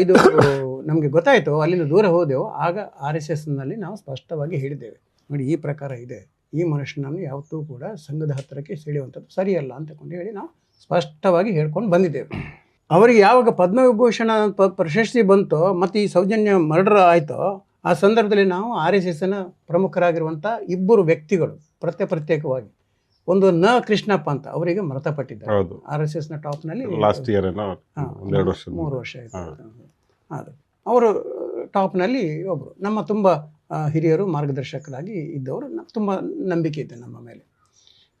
ಇದು ನಮಗೆ ಗೊತ್ತಾಯ್ತು ಅಲ್ಲಿಂದ ದೂರ ಹೋದೆವು. ಆಗ ಆರ್ ಎಸ್ ಎಸ್ನಲ್ಲಿ ನಾವು ಸ್ಪಷ್ಟವಾಗಿ ಹೇಳಿದ್ದೇವೆ. ನೋಡಿ ಈ ಪ್ರಕಾರ ಇದೆ. ಈ ಮನುಷ್ಯನನ್ನು ಯಾವತ್ತೂ ಕೂಡ ಸಂಘದ ಹತ್ತಿರಕ್ಕೆ ಸೆಳೆಯುವಂಥದ್ದು ಸರಿಯಲ್ಲ ಅಂತಕೊಂಡು ಹೇಳಿ ನಾವು ಸ್ಪಷ್ಟವಾಗಿ ಹೇಳ್ಕೊಂಡು ಬಂದಿದ್ದೇವೆ. ಅವರಿಗೆ ಯಾವಾಗ ಪದ್ಮವಿಭೂಷಣ ಪ ಪ್ರಶಸ್ತಿ ಬಂತೋ ಮತ್ತು ಈ ಸೌಜನ್ಯ ಮರ್ಡರ್ ಆಯಿತೋ ಆ ಸಂದರ್ಭದಲ್ಲಿ ನಾವು ಆರ್ ಎಸ್ ಎಸ್ನ ಪ್ರಮುಖರಾಗಿರುವಂಥ ಇಬ್ಬರು ವ್ಯಕ್ತಿಗಳು ಪ್ರತ್ಯೇಕ ಪ್ರತ್ಯೇಕವಾಗಿ. ಒಂದು ನ ಕೃಷ್ಣಪ್ಪ ಅಂತ ಅವರಿಗೆ ಮೃತಪಟ್ಟಿದ್ದಾರೆ. ಆರ್ ಎಸ್ ಎಸ್ನ ಟಾಪ್ನಲ್ಲಿ ಲಾಸ್ಟ್ ಇಯರ್ ಮೂರು ವರ್ಷ ಆಯಿತು. ಅದು. ಅವರು ಟಾಪ್ನಲ್ಲಿ ಒಬ್ಬರು ನಮ್ಮ ತುಂಬ ಹಿರಿಯರು ಮಾರ್ಗದರ್ಶಕರಾಗಿ ಇದ್ದವರು. ತುಂಬ ನಂಬಿಕೆ ಇದೆ ನಮ್ಮ ಮೇಲೆ.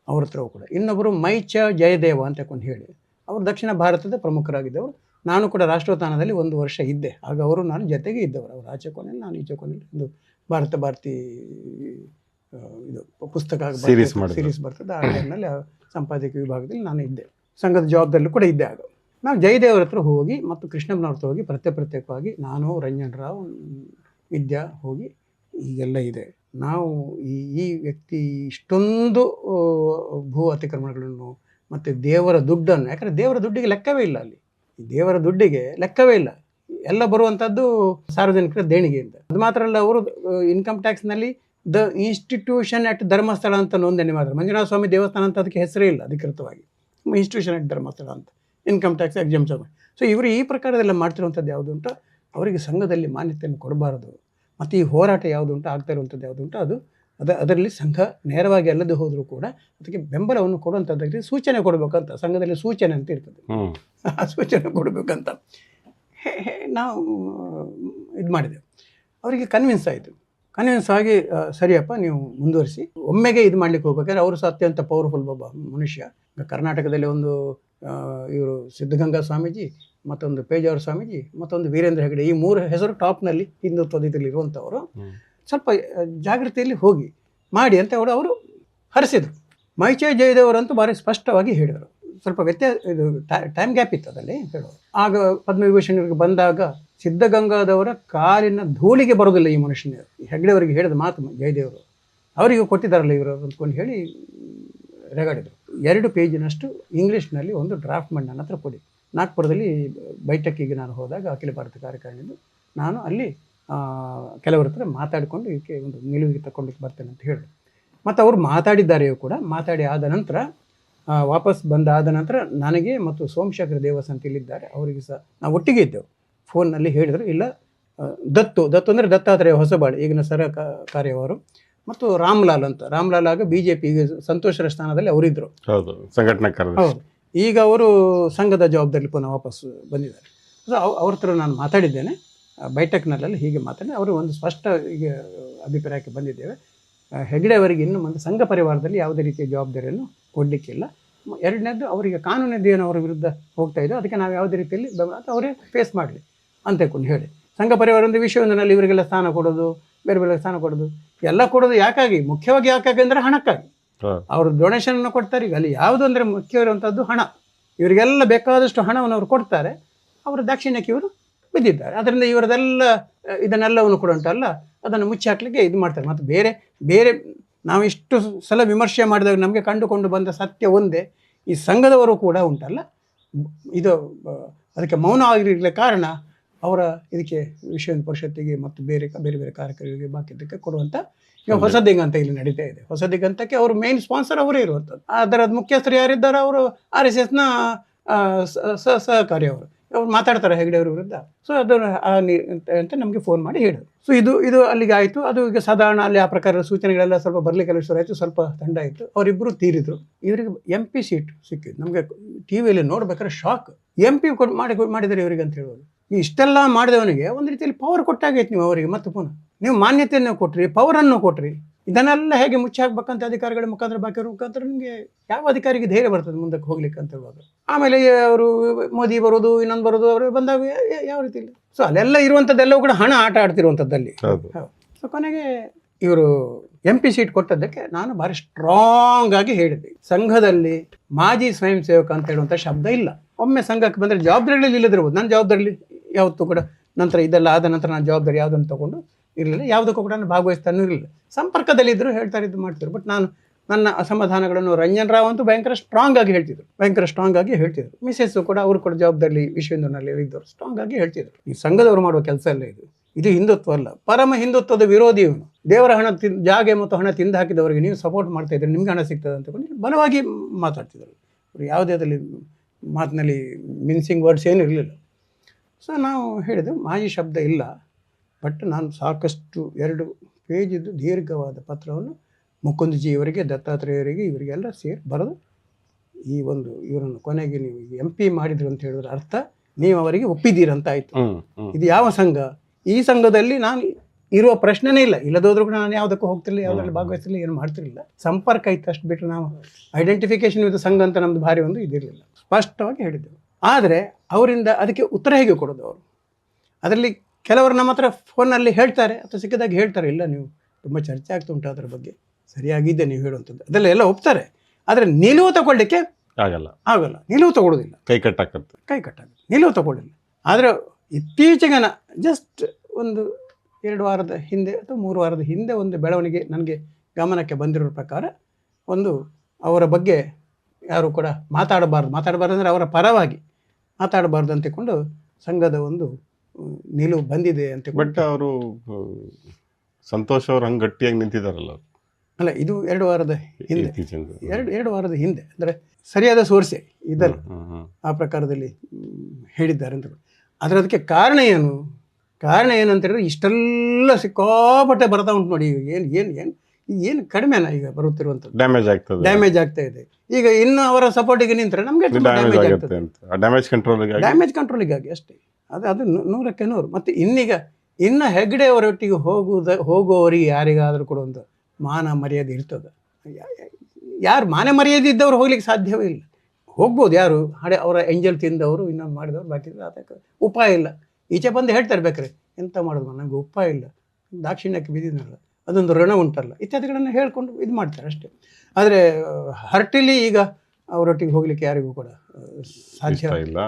ಅವ್ರ ಹತ್ರವೂ ಕೂಡ. ಇನ್ನೊಬ್ಬರು ಮೈಚ ಜಯದೇವ ಅಂತ ಕೊಂಡು ಹೇಳಿ. ಅವರು ದಕ್ಷಿಣ ಭಾರತದ ಪ್ರಮುಖರಾಗಿದ್ದವರು. ನಾನು ಕೂಡ ರಾಷ್ಟ್ರೋತ್ಥಾನದಲ್ಲಿ ಒಂದು ವರ್ಷ ಇದ್ದೆ. ಆಗ ಅವರು ನಾನು ಜೊತೆಗೆ ಇದ್ದವರು. ಅವರು ಆಚೆ ಕೊನೆಯಲ್ಲಿ ನಾನು ಈಚೆ ಕೊನೆಯಲ್ಲಿ ಒಂದು ಭಾರತ ಭಾರತಿ ಇದು ಪುಸ್ತಕ ಸೀರೀಸ್. ಸೀರೀಸ್ ಬರ್ತದೆ. ಆ ಟೈಮ್ನಲ್ಲಿ ಆ ಸಂಪಾದಕೀಯ ವಿಭಾಗದಲ್ಲಿ ನಾನು ಇದ್ದೆ. ಸಂಘದ ಜವಾಬ್ದಾರಿಯಲ್ಲೂ ಕೂಡ ಇದ್ದೆ ಆಗ. ನಾವು ಜಯದೇವ್ರ ಹತ್ರ ಹೋಗಿ ಮತ್ತು ಕೃಷ್ಣಪ್ಪನವ್ರ ಹತ್ರ ಹೋಗಿ ಪ್ರತ್ಯೇ ಪ್ರತ್ಯೇಕವಾಗಿ ನಾನು ರಂಜನ್ ರಾವ್ ವಿದ್ಯಾ ಹೋಗಿ ಈಗೆಲ್ಲ ಇದೆ. ನಾವು ಈ ಈ ವ್ಯಕ್ತಿ ಇಷ್ಟೊಂದು ಭೂ ಅತಿಕ್ರಮಣಗಳನ್ನು ಮತ್ತು ದೇವರ ದುಡ್ಡನ್ನು, ಯಾಕಂದರೆ ದೇವರ ದುಡ್ಡಿಗೆ ಲೆಕ್ಕವೇ ಇಲ್ಲ ಅಲ್ಲಿ. ದೇವರ ದುಡ್ಡಿಗೆ ಲೆಕ್ಕವೇ ಇಲ್ಲ. ಎಲ್ಲ ಬರುವಂಥದ್ದು ಸಾರ್ವಜನಿಕರ ದೇಣಿಗೆಯಿಂದ. ಅದು ಮಾತ್ರ ಅಲ್ಲ, ಅವರು ಇನ್ಕಮ್ ಟ್ಯಾಕ್ಸ್ನಲ್ಲಿ ದ ಇನ್ಸ್ಟಿಟ್ಯೂಷನ್ ಅಟ್ ಧರ್ಮಸ್ಥಳ ಅಂತ ನೋಂದಣಿ ಮಾತ್ರ ಮಂಜುನಾಥ ಸ್ವಾಮಿ ದೇವಸ್ಥಾನ ಅಂತ ಅದಕ್ಕೆ ಹೆಸರೇ ಇಲ್ಲ ಅಧಿಕೃತವಾಗಿ. ಇನ್ಸ್ಟಿಟ್ಯೂಷನ್ ಅಟ್ ಧರ್ಮಸ್ಥಳ ಅಂತ. ಇನ್ಕಮ್ ಟ್ಯಾಕ್ಸ್ ಎಕ್ಸಾಮ್ಷನ್ ಸೊ ಇವರು ಈ ಪ್ರಕಾರದೆಲ್ಲ ಮಾಡ್ತಿರುವಂಥದ್ದು ಯಾವುದು ಅಂತ ಅವರಿಗೆ ಸಂಘದಲ್ಲಿ ಮಾನ್ಯತೆಯನ್ನು ಕೊಡಬಾರದು. ಮತ್ತು ಈ ಹೋರಾಟ ಯಾವುದು ಉಂಟು? ಆಗ್ತಾ ಇರುವಂಥದ್ದು ಯಾವುದು ಉಂಟು? ಅದು ಅದ ಅದರಲ್ಲಿ ಸಂಘ ನೇರವಾಗಿ ಅಲ್ಲದೆ ಹೋದರೂ ಕೂಡ ಅದಕ್ಕೆ ಬೆಂಬಲವನ್ನು ಕೊಡುವಂಥದ್ದಾಗಿ ಸೂಚನೆ ಕೊಡಬೇಕಂತ ಸಂಘದಲ್ಲಿ ಸೂಚನೆ ಅಂತ ಇರ್ತದೆ. ಆ ಸೂಚನೆ ಕೊಡಬೇಕಂತ. ನಾವು ಇದು ಮಾಡಿದೆವು. ಅವರಿಗೆ ಕನ್ವಿನ್ಸ್ ಆಯಿತು. ಕನ್ವಿನ್ಸ್ ಆಗಿ ಸರಿಯಪ್ಪ ನೀವು ಮುಂದುವರಿಸಿ. ಒಮ್ಮೆಗೆ ಇದು ಮಾಡ್ಲಿಕ್ಕೆ ಹೋಗ್ಬೇಕಾದ್ರೆ ಅವರು ಸಹ ಅತ್ಯಂತ ಪವರ್ಫುಲ್ ಒಬ್ಬ ಮನುಷ್ಯ. ಕರ್ನಾಟಕದಲ್ಲಿ ಒಂದು ಇವರು ಸಿದ್ಧಗಂಗಾ ಸ್ವಾಮೀಜಿ ಮತ್ತೊಂದು ಪೇಜಾವರ ಸ್ವಾಮೀಜಿ ಮತ್ತೊಂದು ವೀರೇಂದ್ರ ಹೆಗಡೆ ಈ ಮೂರು ಹೆಸರು ಟಾಪ್ನಲ್ಲಿ ಹಿಂದುತ್ವದ ಇದರಲ್ಲಿ ಇರುವಂಥವರು. ಸ್ವಲ್ಪ ಜಾಗೃತಿಯಲ್ಲಿ ಹೋಗಿ ಮಾಡಿ ಅಂತ ಅವರು ಅವರು ಹರಿಸಿದರು. ಮೈಚೆ ಜಯದೇವರಂತೂ ಭಾರಿ ಸ್ಪಷ್ಟವಾಗಿ ಹೇಳಿದರು. ಸ್ವಲ್ಪ ವ್ಯತ್ಯಾಸ ಇದು ಟೈಮ್ ಗ್ಯಾಪ್ ಇತ್ತು ಅದರಲ್ಲಿ ಹೇಳೋರು. ಆಗ ಪದ್ಮವಿಭೂಷಣರಿಗೆ ಬಂದಾಗ ಸಿದ್ಧಗಂಗಾದವರ ಕಾಲಿನ ಧೂಳಿಗೆ ಬರೋದಿಲ್ಲ ಈ ಮನುಷ್ಯನ ಹೆಗ್ಡೆಯವರಿಗೆ ಹೇಳಿದ ಮಾತು ಜಯದೇವರು. ಅವರಿಗೂ ಕೊಟ್ಟಿದ್ದಾರಲ್ಲ ಇವರು ಅಂದ್ಕೊಂಡು ಹೇಳಿ ರೆಗಾಡಿದರು. ಎರಡು ಪೇಜಿನಷ್ಟು ಇಂಗ್ಲೀಷ್ನಲ್ಲಿ ಒಂದು ಡ್ರಾಫ್ಟ್ ಮಾಡಿ ನನ್ನ ಹತ್ರ ಕೊಡಿ. ನಾಗ್ಪುರದಲ್ಲಿ ಬೈಠಕ್ಕಿಗೆ ನಾನು ಹೋದಾಗ ಅಖಿಲ ಭಾರತ ಕಾರ್ಯಕಾರಿಣಿದು ನಾನು ಅಲ್ಲಿ ಕೆಲವರ ಹತ್ರ ಮಾತಾಡಿಕೊಂಡು ಇದಕ್ಕೆ ಒಂದು ನಿಲುವಿಗೆ ತಗೊಂಡು ಬರ್ತೇನೆ ಅಂತ ಹೇಳಿದ್ರು. ಮತ್ತು ಅವರು ಮಾತಾಡಿದ್ದಾರೆಯೂ ಕೂಡ ಮಾತಾಡಿ ಆದ ನಂತರ ವಾಪಸ್ ಬಂದಾದ ನಂತರ ನನಗೆ ಮತ್ತು ಸೋಮಶೇಖರ ದೇವಸ್ ಅಂತ ಇಲ್ಲಿದ್ದಾರೆ ಅವರಿಗೆ ಸಹ ನಾವು ಒಟ್ಟಿಗೆ ಇದ್ದೆವು. ಫೋನ್ನಲ್ಲಿ ಹೇಳಿದರು ಇಲ್ಲ ದತ್ತು ದತ್ತು ಅಂದರೆ ದತ್ತಾತ್ರೇಯ ಹೊಸಬಾಳು ಈಗಿನ ಸರ ಕಾರ್ಯವರು. ಮತ್ತು ರಾಮ್ಲಾಲ್ ಅಂತ ರಾಮ್ಲಾಲ್ ಆಗ ಬಿ ಜೆ ಪಿ ಸಂತೋಷರ ಸ್ಥಾನದಲ್ಲಿ ಅವರಿದ್ದರು ಹೌದು ಸಂಘಟನಾ ಕಾರ್ಯದರ್ಶಿ. ಹೌದು ಈಗ ಅವರು ಸಂಘದ ಜವಾಬ್ದಾರಿ ಪುನಃ ವಾಪಸ್ ಬಂದಿದ್ದಾರೆ. ಸೊ ಅವ್- ಅವ್ರ ಹತ್ರ ನಾನು ಮಾತಾಡಿದ್ದೇನೆ. ಆ, ಬೈಠಕ್ನಲ್ಲೆಲ್ಲ ಹೀಗೆ ಮಾತಾಡಿ ಅವರು ಒಂದು ಸ್ಪಷ್ಟ ಈಗ ಅಭಿಪ್ರಾಯಕ್ಕೆ ಬಂದಿದ್ದೇವೆ. ಹೆಗ್ಡೆ ಅವರಿಗೆ ಇನ್ನು ಮುಂದೆ ಸಂಘ ಪರಿವಾರದಲ್ಲಿ ಯಾವುದೇ ರೀತಿಯ ಜವಾಬ್ದಾರಿಯನ್ನು ಕೊಡಲಿಕ್ಕಿಲ್ಲ. ಎರಡನೇದು ಅವರಿಗೆ ಕಾನೂನಿದ್ದು ಏನು ಅವರ ವಿರುದ್ಧ ಹೋಗ್ತಾ ಇದೆ ಅದಕ್ಕೆ ನಾವು ಯಾವುದೇ ರೀತಿಯಲ್ಲಿ ಅವರೇ ಫೇಸ್ ಮಾಡಲಿ ಅಂತ ಹೇಳ್ಕೊಂಡು ಹೇಳಿ. ಸಂಘ ಪರಿವಾರ ಒಂದು ವಿಷಯವೊಂದರಲ್ಲಿ ಇವರಿಗೆಲ್ಲ ಸ್ಥಾನ ಕೊಡೋದು ಬೇರೆ ಬೇರೆ ಸ್ಥಾನ ಕೊಡೋದು ಎಲ್ಲ ಕೊಡೋದು ಯಾಕಾಗಿ? ಮುಖ್ಯವಾಗಿ ಯಾಕಾಗಿ ಅಂದರೆ ಹಣಕ್ಕಾಗಿ. ಅವರು ಡೊನೇಷನ್ ಕೊಡ್ತಾರೆ. ಈಗ ಅಲ್ಲಿ ಯಾವುದು ಅಂದರೆ ಮುಖ್ಯವಿರುವಂಥದ್ದು ಹಣ. ಇವರಿಗೆಲ್ಲ ಬೇಕಾದಷ್ಟು ಹಣವನ್ನು ಅವರು ಕೊಡ್ತಾರೆ. ಅವರ ದಾಕ್ಷಿಣ್ಯಕ್ಕೆ ಇವರು ಬಿದ್ದಿದ್ದಾರೆ. ಅದರಿಂದ ಇವರದೆಲ್ಲ ಇದನ್ನೆಲ್ಲವನ್ನು ಕೂಡ ಉಂಟಲ್ಲ ಅದನ್ನು ಮುಚ್ಚಿ ಹಾಕ್ಲಿಕ್ಕೆ ಇದು ಮಾಡ್ತಾರೆ. ಮತ್ತು ಬೇರೆ ಬೇರೆ ನಾವು ಇಷ್ಟು ಸಲ ವಿಮರ್ಶೆ ಮಾಡಿದಾಗ ನಮಗೆ ಕಂಡುಕೊಂಡು ಬಂದ ಸತ್ಯ ಒಂದೇ ಈ ಸಂಘದವರು ಕೂಡ ಉಂಟಲ್ಲ. ಇದು ಅದಕ್ಕೆ ಮೌನ ಆಗಿರಲಿಕ್ಕೆ ಕಾರಣ ಅವರ ಇದಕ್ಕೆ ವಿಶ್ವ ಪರಿಷತ್ತಿಗೆ ಮತ್ತು ಬೇರೆ ಬೇರೆ ಬೇರೆ ಕಾರ್ಯಕ್ರಮಗಳಿಗೆ ಬಾಕಿ ಇದಕ್ಕೆ ಕೊಡುವಂಥ ಈಗ ಹೊಸ ದಿಗಂತ ಇಲ್ಲಿ ನಡೀತಾ ಇದೆ. ಹೊಸ ದಿಗಂತಕ್ಕೆ ಅವರು ಮೇನ್ ಸ್ಪಾನ್ಸರ್ ಅವರೇ ಇರುವಂಥದ್ದು ಅದರ ಮುಖ್ಯಸ್ಥರು ಯಾರಿದ್ದಾರೆ? ಅವರು ಆರ್ ಎಸ್ ಎಸ್ನ ಸಹಕಾರಿ ಅವರು. ಅವ್ರು ಮಾತಾಡ್ತಾರೆ ಹೆಗಡೆ ಅವ್ರ ವಿರುದ್ಧ. ಸೊ ಅದು ಅಂತ ನಮಗೆ ಫೋನ್ ಮಾಡಿ ಹೇಳಿದ್ರು. ಸೊ ಇದು ಇದು ಅಲ್ಲಿಗೆ ಆಯಿತು. ಅದು ಈಗ ಸಾಧಾರಣ ಅಲ್ಲಿ ಆ ಪ್ರಕಾರದ ಸೂಚನೆಗಳೆಲ್ಲ ಸ್ವಲ್ಪ ಬರಲಿಕ್ಕೆ ಶುರು ಆಯಿತು. ಸ್ವಲ್ಪ ತಂಡ ಆಯಿತು ಅವರಿಬ್ಬರು ತೀರಿದ್ರು. ಇವರಿಗೆ ಎಂ ಪಿ ಸೀಟ್ ಸಿಕ್ಕಿದ್ದು. ನಮಗೆ ಟಿ ವಿಯಲ್ಲಿ ನೋಡ್ಬೇಕಾದ್ರೆ ಶಾಕ್ ಎಂ ಪಿ ಕೊಟ್ಟು ಮಾಡಿ ಮಾಡಿದರೆ ಇವರಿಗೆ ಅಂತ ಹೇಳೋದು ಈ ಇಷ್ಟೆಲ್ಲ ಮಾಡಿದವನಿಗೆ ಒಂದು ರೀತಿಯಲ್ಲಿ ಪವರ್ ಕೊಟ್ಟಾಗೈತೆ ನೀವು ಅವರಿಗೆ ಮತ್ತೆ ಪುನಃ. ನೀವು ಮಾನ್ಯತೆಯನ್ನು ಕೊಟ್ರಿ ಪವರನ್ನು ಕೊಟ್ರಿ. ಇದನ್ನೆಲ್ಲ ಹೇಗೆ ಮುಚ್ಚಿ ಹಾಕ್ಬೇಕಂತ ಅಧಿಕಾರಿಗಳ ಮುಖಾಂತರ ಬಾಕಿ ಮುಖಾಂತರ ನಿಮಗೆ ಯಾವ ಅಧಿಕಾರಿಗೆ ಧೈರ್ಯ ಬರ್ತದೆ ಮುಂದಕ್ಕೆ ಹೋಗ್ಲಿಕ್ಕೆ ಅಂತ ಹೇಳುವಾಗ? ಆಮೇಲೆ ಅವರು ಮೋದಿ ಬರೋದು ಇನ್ನೊಂದು ಬರೋದು ಅವರು ಬಂದಾಗ ಯಾವ ರೀತಿ ಸೊ ಅಲ್ಲೆಲ್ಲ ಇರುವಂಥದ್ದೆಲ್ಲವೂ ಕೂಡ ಹಣ ಆಟ ಆಡ್ತಿರುವಂಥದ್ದಲ್ಲಿ ಸೊ ಕೊನೆಗೆ ಇವರು ಎಂ ಪಿ ಸೀಟ್ ಕೊಟ್ಟದ್ದಕ್ಕೆ ನಾನು ಭಾರಿ ಸ್ಟ್ರಾಂಗ್ ಆಗಿ ಹೇಳಿದೆ ಸಂಘದಲ್ಲಿ ಮಾಜಿ ಸ್ವಯಂ ಸೇವಕ ಅಂತ ಹೇಳುವಂಥ ಶಬ್ದ ಇಲ್ಲ. ಒಮ್ಮೆ ಸಂಘಕ್ಕೆ ಬಂದರೆ ಜವಾಬ್ದಾರಿಗಳಲ್ಲಿ ಇಲ್ಲದಿರ್ಬೋದು. ನನ್ನ ಜವಾಬ್ದಾರಿಲಿ ಯಾವತ್ತೂ ಕೂಡ ನಂತರ ಇದೆಲ್ಲ ಆದ ನಂತರ ನಾನು ಜವಾಬ್ದಾರಿ ಯಾವುದನ್ನು ತಗೊಂಡು ಇರಲಿಲ್ಲ. ಯಾವುದಕ್ಕೂ ಕೂಡ ನಾನು ಭಾಗವಹಿಸ್ತಾನೂ ಇರಲಿಲ್ಲ. ಸಂಪರ್ಕದಲ್ಲಿದ್ದರು ಹೇಳ್ತಾರೆ ಇದು ಮಾಡ್ತಿದ್ರು. ಬಟ್ ನಾನು ನನ್ನ ಅಸಮಾಧಾನಗಳನ್ನು ರಂಜನ್ ರಾವ್ ಅಂತೂ ಭಯಂಕರ ಸ್ಟ್ರಾಂಗ್ ಆಗಿ ಹೇಳ್ತಿದ್ರು. ಭಯಂಕರ ಸ್ಟ್ರಾಂಗ್ ಆಗಿ ಹೇಳ್ತಿದ್ರು. ಮಿಸ್ಸಸ್ಸು ಕೂಡ ಅವರು ಕೂಡ ಜವಾಬ್ದಾರಿ ವಿಶ್ವೇಂದ್ರನಲ್ಲಿ ಇದ್ದವರು ಸ್ಟ್ರಾಂಗ್ ಆಗಿ ಹೇಳ್ತಿದ್ರು. ಈ ಸಂಘದವರು ಮಾಡುವ ಕೆಲಸ ಎಲ್ಲ ಇದು. ಇದು ಹಿಂದುತ್ವ ಅಲ್ಲ. ಪರಮ ಹಿಂದುತ್ವದ ವಿರೋಧಿ ಇವನು. ದೇವರ ಹಣ ತಿನ್ ಜಾಗೆ ಮತ್ತು ಹಣ ತಿಂದು ಹಾಕಿದವರಿಗೆ ನೀವು ಸಪೋರ್ಟ್ ಮಾಡ್ತಾ ಇದ್ರೆ ನಿಮ್ಗೆ ಹಣ ಸಿಗ್ತದೆ ಅಂತ ಬಲವಾಗಿ ಮಾತಾಡ್ತಿದ್ರು. ಅವರು ಯಾವುದೇ ಅದರಲ್ಲಿ ಮಾತಿನಲ್ಲಿ ಮಿನ್ಸಿಂಗ್ ವರ್ಡ್ಸ್ ಏನೂ ಇರಲಿಲ್ಲ. ಸೊ ನಾವು ಹೇಳಿದೆವು ಮಾಜಿ ಶಬ್ದ ಇಲ್ಲ. ಬಟ್ ನಾನು ಸಾಕಷ್ಟು ಎರಡು ಪೇಜಿದ್ದು ದೀರ್ಘವಾದ ಪತ್ರವನ್ನು ಮುಕುಂದ್ಜಿಯವರಿಗೆ ದತ್ತಾತ್ರೇಯರಿಗೆ ಇವರಿಗೆಲ್ಲ ಸೇರಿ ಬರೆದು ಈ ಒಂದು ಇವರನ್ನು ಕೊನೆಗೆ ನೀವು ಎಂ ಪಿ ಮಾಡಿದ್ರು ಅಂತ ಹೇಳಿದ್ರೆ ಅರ್ಥ ನೀವು ಅವರಿಗೆ ಒಪ್ಪಿದ್ದೀರಂತ ಆಯಿತು ಹ್ಮ್ ಹ್ಮ್. ಇದು ಯಾವ ಸಂಘ? ಈ ಸಂಘದಲ್ಲಿ ನಾನು ಇರುವ ಪ್ರಶ್ನೆನೇ ಇಲ್ಲ. ಇಲ್ಲದೋದ್ರೂ ಕೂಡ ನಾನು ಯಾವುದಕ್ಕೂ ಹೋಗ್ತಿರಲಿಲ್ಲ ಯಾವುದ್ರಲ್ಲಿ ಭಾಗವಹಿಸಲಿಲ್ಲ ಏನು ಮಾಡ್ತಿರಲಿಲ್ಲ. ಸಂಪರ್ಕ ಇತ್ತು ಅಷ್ಟು ಬಿಟ್ಟು ನಾವು ಐಡೆಂಟಿಫಿಕೇಶನ್ ವಿತ್ ಸಂಘ ಅಂತ ನಮ್ಮದು ಭಾರಿ ಒಂದು ಇದಿರಲಿಲ್ಲ. ಸ್ಪಷ್ಟವಾಗಿ ಹೇಳಿದ್ದೆವು. ಆದರೆ ಅವರಿಂದ ಅದಕ್ಕೆ ಉತ್ತರ ಹೇಗೆ ಕೊಡೋದು ಅವರು? ಅದರಲ್ಲಿ ಕೆಲವರು ನಮ್ಮ ಹತ್ರ ಫೋನಲ್ಲಿ ಹೇಳ್ತಾರೆ ಅಥವಾ ಸಿಕ್ಕಿದಾಗ ಹೇಳ್ತಾರೆ ಇಲ್ಲ ನೀವು ತುಂಬ ಚರ್ಚೆ ಆಗ್ತಾ ಉಂಟು ಅದರ ಬಗ್ಗೆ. ಸರಿಯಾಗಿದೆ ನೀವು ಹೇಳುವಂಥದ್ದು. ಅದೆಲ್ಲ ಎಲ್ಲ ಒಪ್ತಾರೆ. ಆದರೆ ನಿಲುವು ತಗೊಳ್ಳಿಕ್ಕೆ ಆಗಲ್ಲ. ಆಗಲ್ಲ. ನಿಲುವು ತಗೊಳ್ಳೋದಿಲ್ಲ ಕೈ ಕಟ್ಟಾಕತ್ತೆ ಕೈ ಕಟ್ಟಾಗುತ್ತೆ ನಿಲುವು ತಗೊಳ್ಳಿಲ್ಲ. ಆದರೆ ಇತ್ತೀಚೆಗನ ಜಸ್ಟ್ ಒಂದು ಎರಡು ವಾರದ ಹಿಂದೆ ಅಥವಾ ಮೂರು ವಾರದ ಹಿಂದೆ ಒಂದು ಬೆಳವಣಿಗೆ ನನಗೆ ಗಮನಕ್ಕೆ ಬಂದಿರೋ ಪ್ರಕಾರ ಒಂದು ಅವರ ಬಗ್ಗೆ ಯಾರು ಕೂಡ ಮಾತಾಡಬಾರ್ದು. ಮಾತಾಡಬಾರ್ದು ಅಂದರೆ ಅವರ ಪರವಾಗಿ ಮಾತಾಡಬಾರ್ದು ಅಂತಿಕೊಂಡು ಸಂಘದ ಒಂದು ನಿಲುವು ಬಂದಿದೆ ಅಂತ ಬಟ್ ಅವರು ಸಂತೋಷ್ ಅವ್ರು ಹಂಗೆ ಗಟ್ಟಿಯಾಗಿ ನಿಂತಿದ್ದಾರಲ್ಲ ಅವ್ರು. ಅಲ್ಲ ಇದು ಎರಡು ವಾರದ ಹಿಂದೆ. ಎರಡು ಎರಡು ವಾರದ ಹಿಂದೆ. ಅಂದರೆ ಸರಿಯಾದ ಸೋರ್ಸೆ ಇದಲ್ಲ ಆ ಪ್ರಕಾರದಲ್ಲಿ ಹೇಳಿದ್ದಾರೆ ಅಂತ ಆದರೆ ಅದಕ್ಕೆ ಕಾರಣ ಏನು? ಕಾರಣ ಏನಂತ ಹೇಳಿದ್ರೆ ಇಷ್ಟೆಲ್ಲ ಸಿಕ್ಕಾಪಟ್ಟೆ ಬರ್ತಾ ಉಂಟು ನೋಡಿ ಈಗ ಏನು ಏನು ಏನು ಏನು ಕಡಿಮೆನಾ ಈಗ ಬರುತ್ತಿರುವಂಥ ಡ್ಯಾಮೇಜ್ ಆಗ್ತದೆ. ಡ್ಯಾಮೇಜ್ ಆಗ್ತಾ ಇದೆ. ಈಗ ಇನ್ನು ಅವರ ಸಪೋರ್ಟಿಗೆ ನಿಂತರೆ ನಮಗೆ ಡ್ಯಾಮೇಜ್ ಆಗ್ತದೆ? ಅಂತ. ಡ್ಯಾಮೇಜ್ ಕಂಟ್ರೋಲಿಗಾಗಿ ಡ್ಯಾಮೇಜ್ ಕಂಟ್ರೋಲಿಗಾಗಿ ಅಷ್ಟೇ. ಅದು ಅದು ನೂರಕ್ಕೆ ನೂರು. ಮತ್ತು ಇನ್ನೀಗ, ಇನ್ನು ಹೆಗ್ಡೆ ಅವರೊಟ್ಟಿಗೆ ಹೋಗುವುದ ಹೋಗುವವರಿಗೆ ಯಾರಿಗಾದರೂ ಕೂಡ ಒಂದು ಮಾನ ಮರ್ಯಾದೆ ಇರ್ತದೆ. ಯಾರು ಮಾನ ಮರ್ಯಾದೆ ಇದ್ದವ್ರು ಹೋಗ್ಲಿಕ್ಕೆ ಸಾಧ್ಯವೇ ಇಲ್ಲ. ಹೋಗ್ಬೋದು ಯಾರು? ಹಡೆ ಅವರ ಎಂಜಲ್ ತಿಂದವರು, ಇನ್ನೊಂದು ಮಾಡಿದವರು, ಬಾಕಿ ಅದಕ್ಕೆ ಉಪಾಯ ಇಲ್ಲ. ಈಚೆ ಬಂದು ಹೇಳ್ತಾರೆ ಬೇಕ್ರೆ ಎಂತ ಮಾಡೋದು ನನಗೆ ಉಪಾಯ ಇಲ್ಲ. ದಾಕ್ಷಿಣ್ಯಕ್ಕೆ ಬಿದ್ದಿದ್ನಲ್ಲ, ಅದೊಂದು ಋಣ ಉಂಟಲ್ಲ, ಇತ್ಯಾದಿಗಳನ್ನು ಹೇಳ್ಕೊಂಡು ಇದು ಮಾಡ್ತಾರೆ ಅಷ್ಟೇ. ಆದರೆ, ಹರ್ಟಿಲಿ ಈಗ ಅವರೊಟ್ಟಿಗೆ ಹೋಗ್ಲಿಕ್ಕೆ ಯಾರಿಗೂ ಕೂಡ ಸಾಧ್ಯ ಇಲ್ಲ.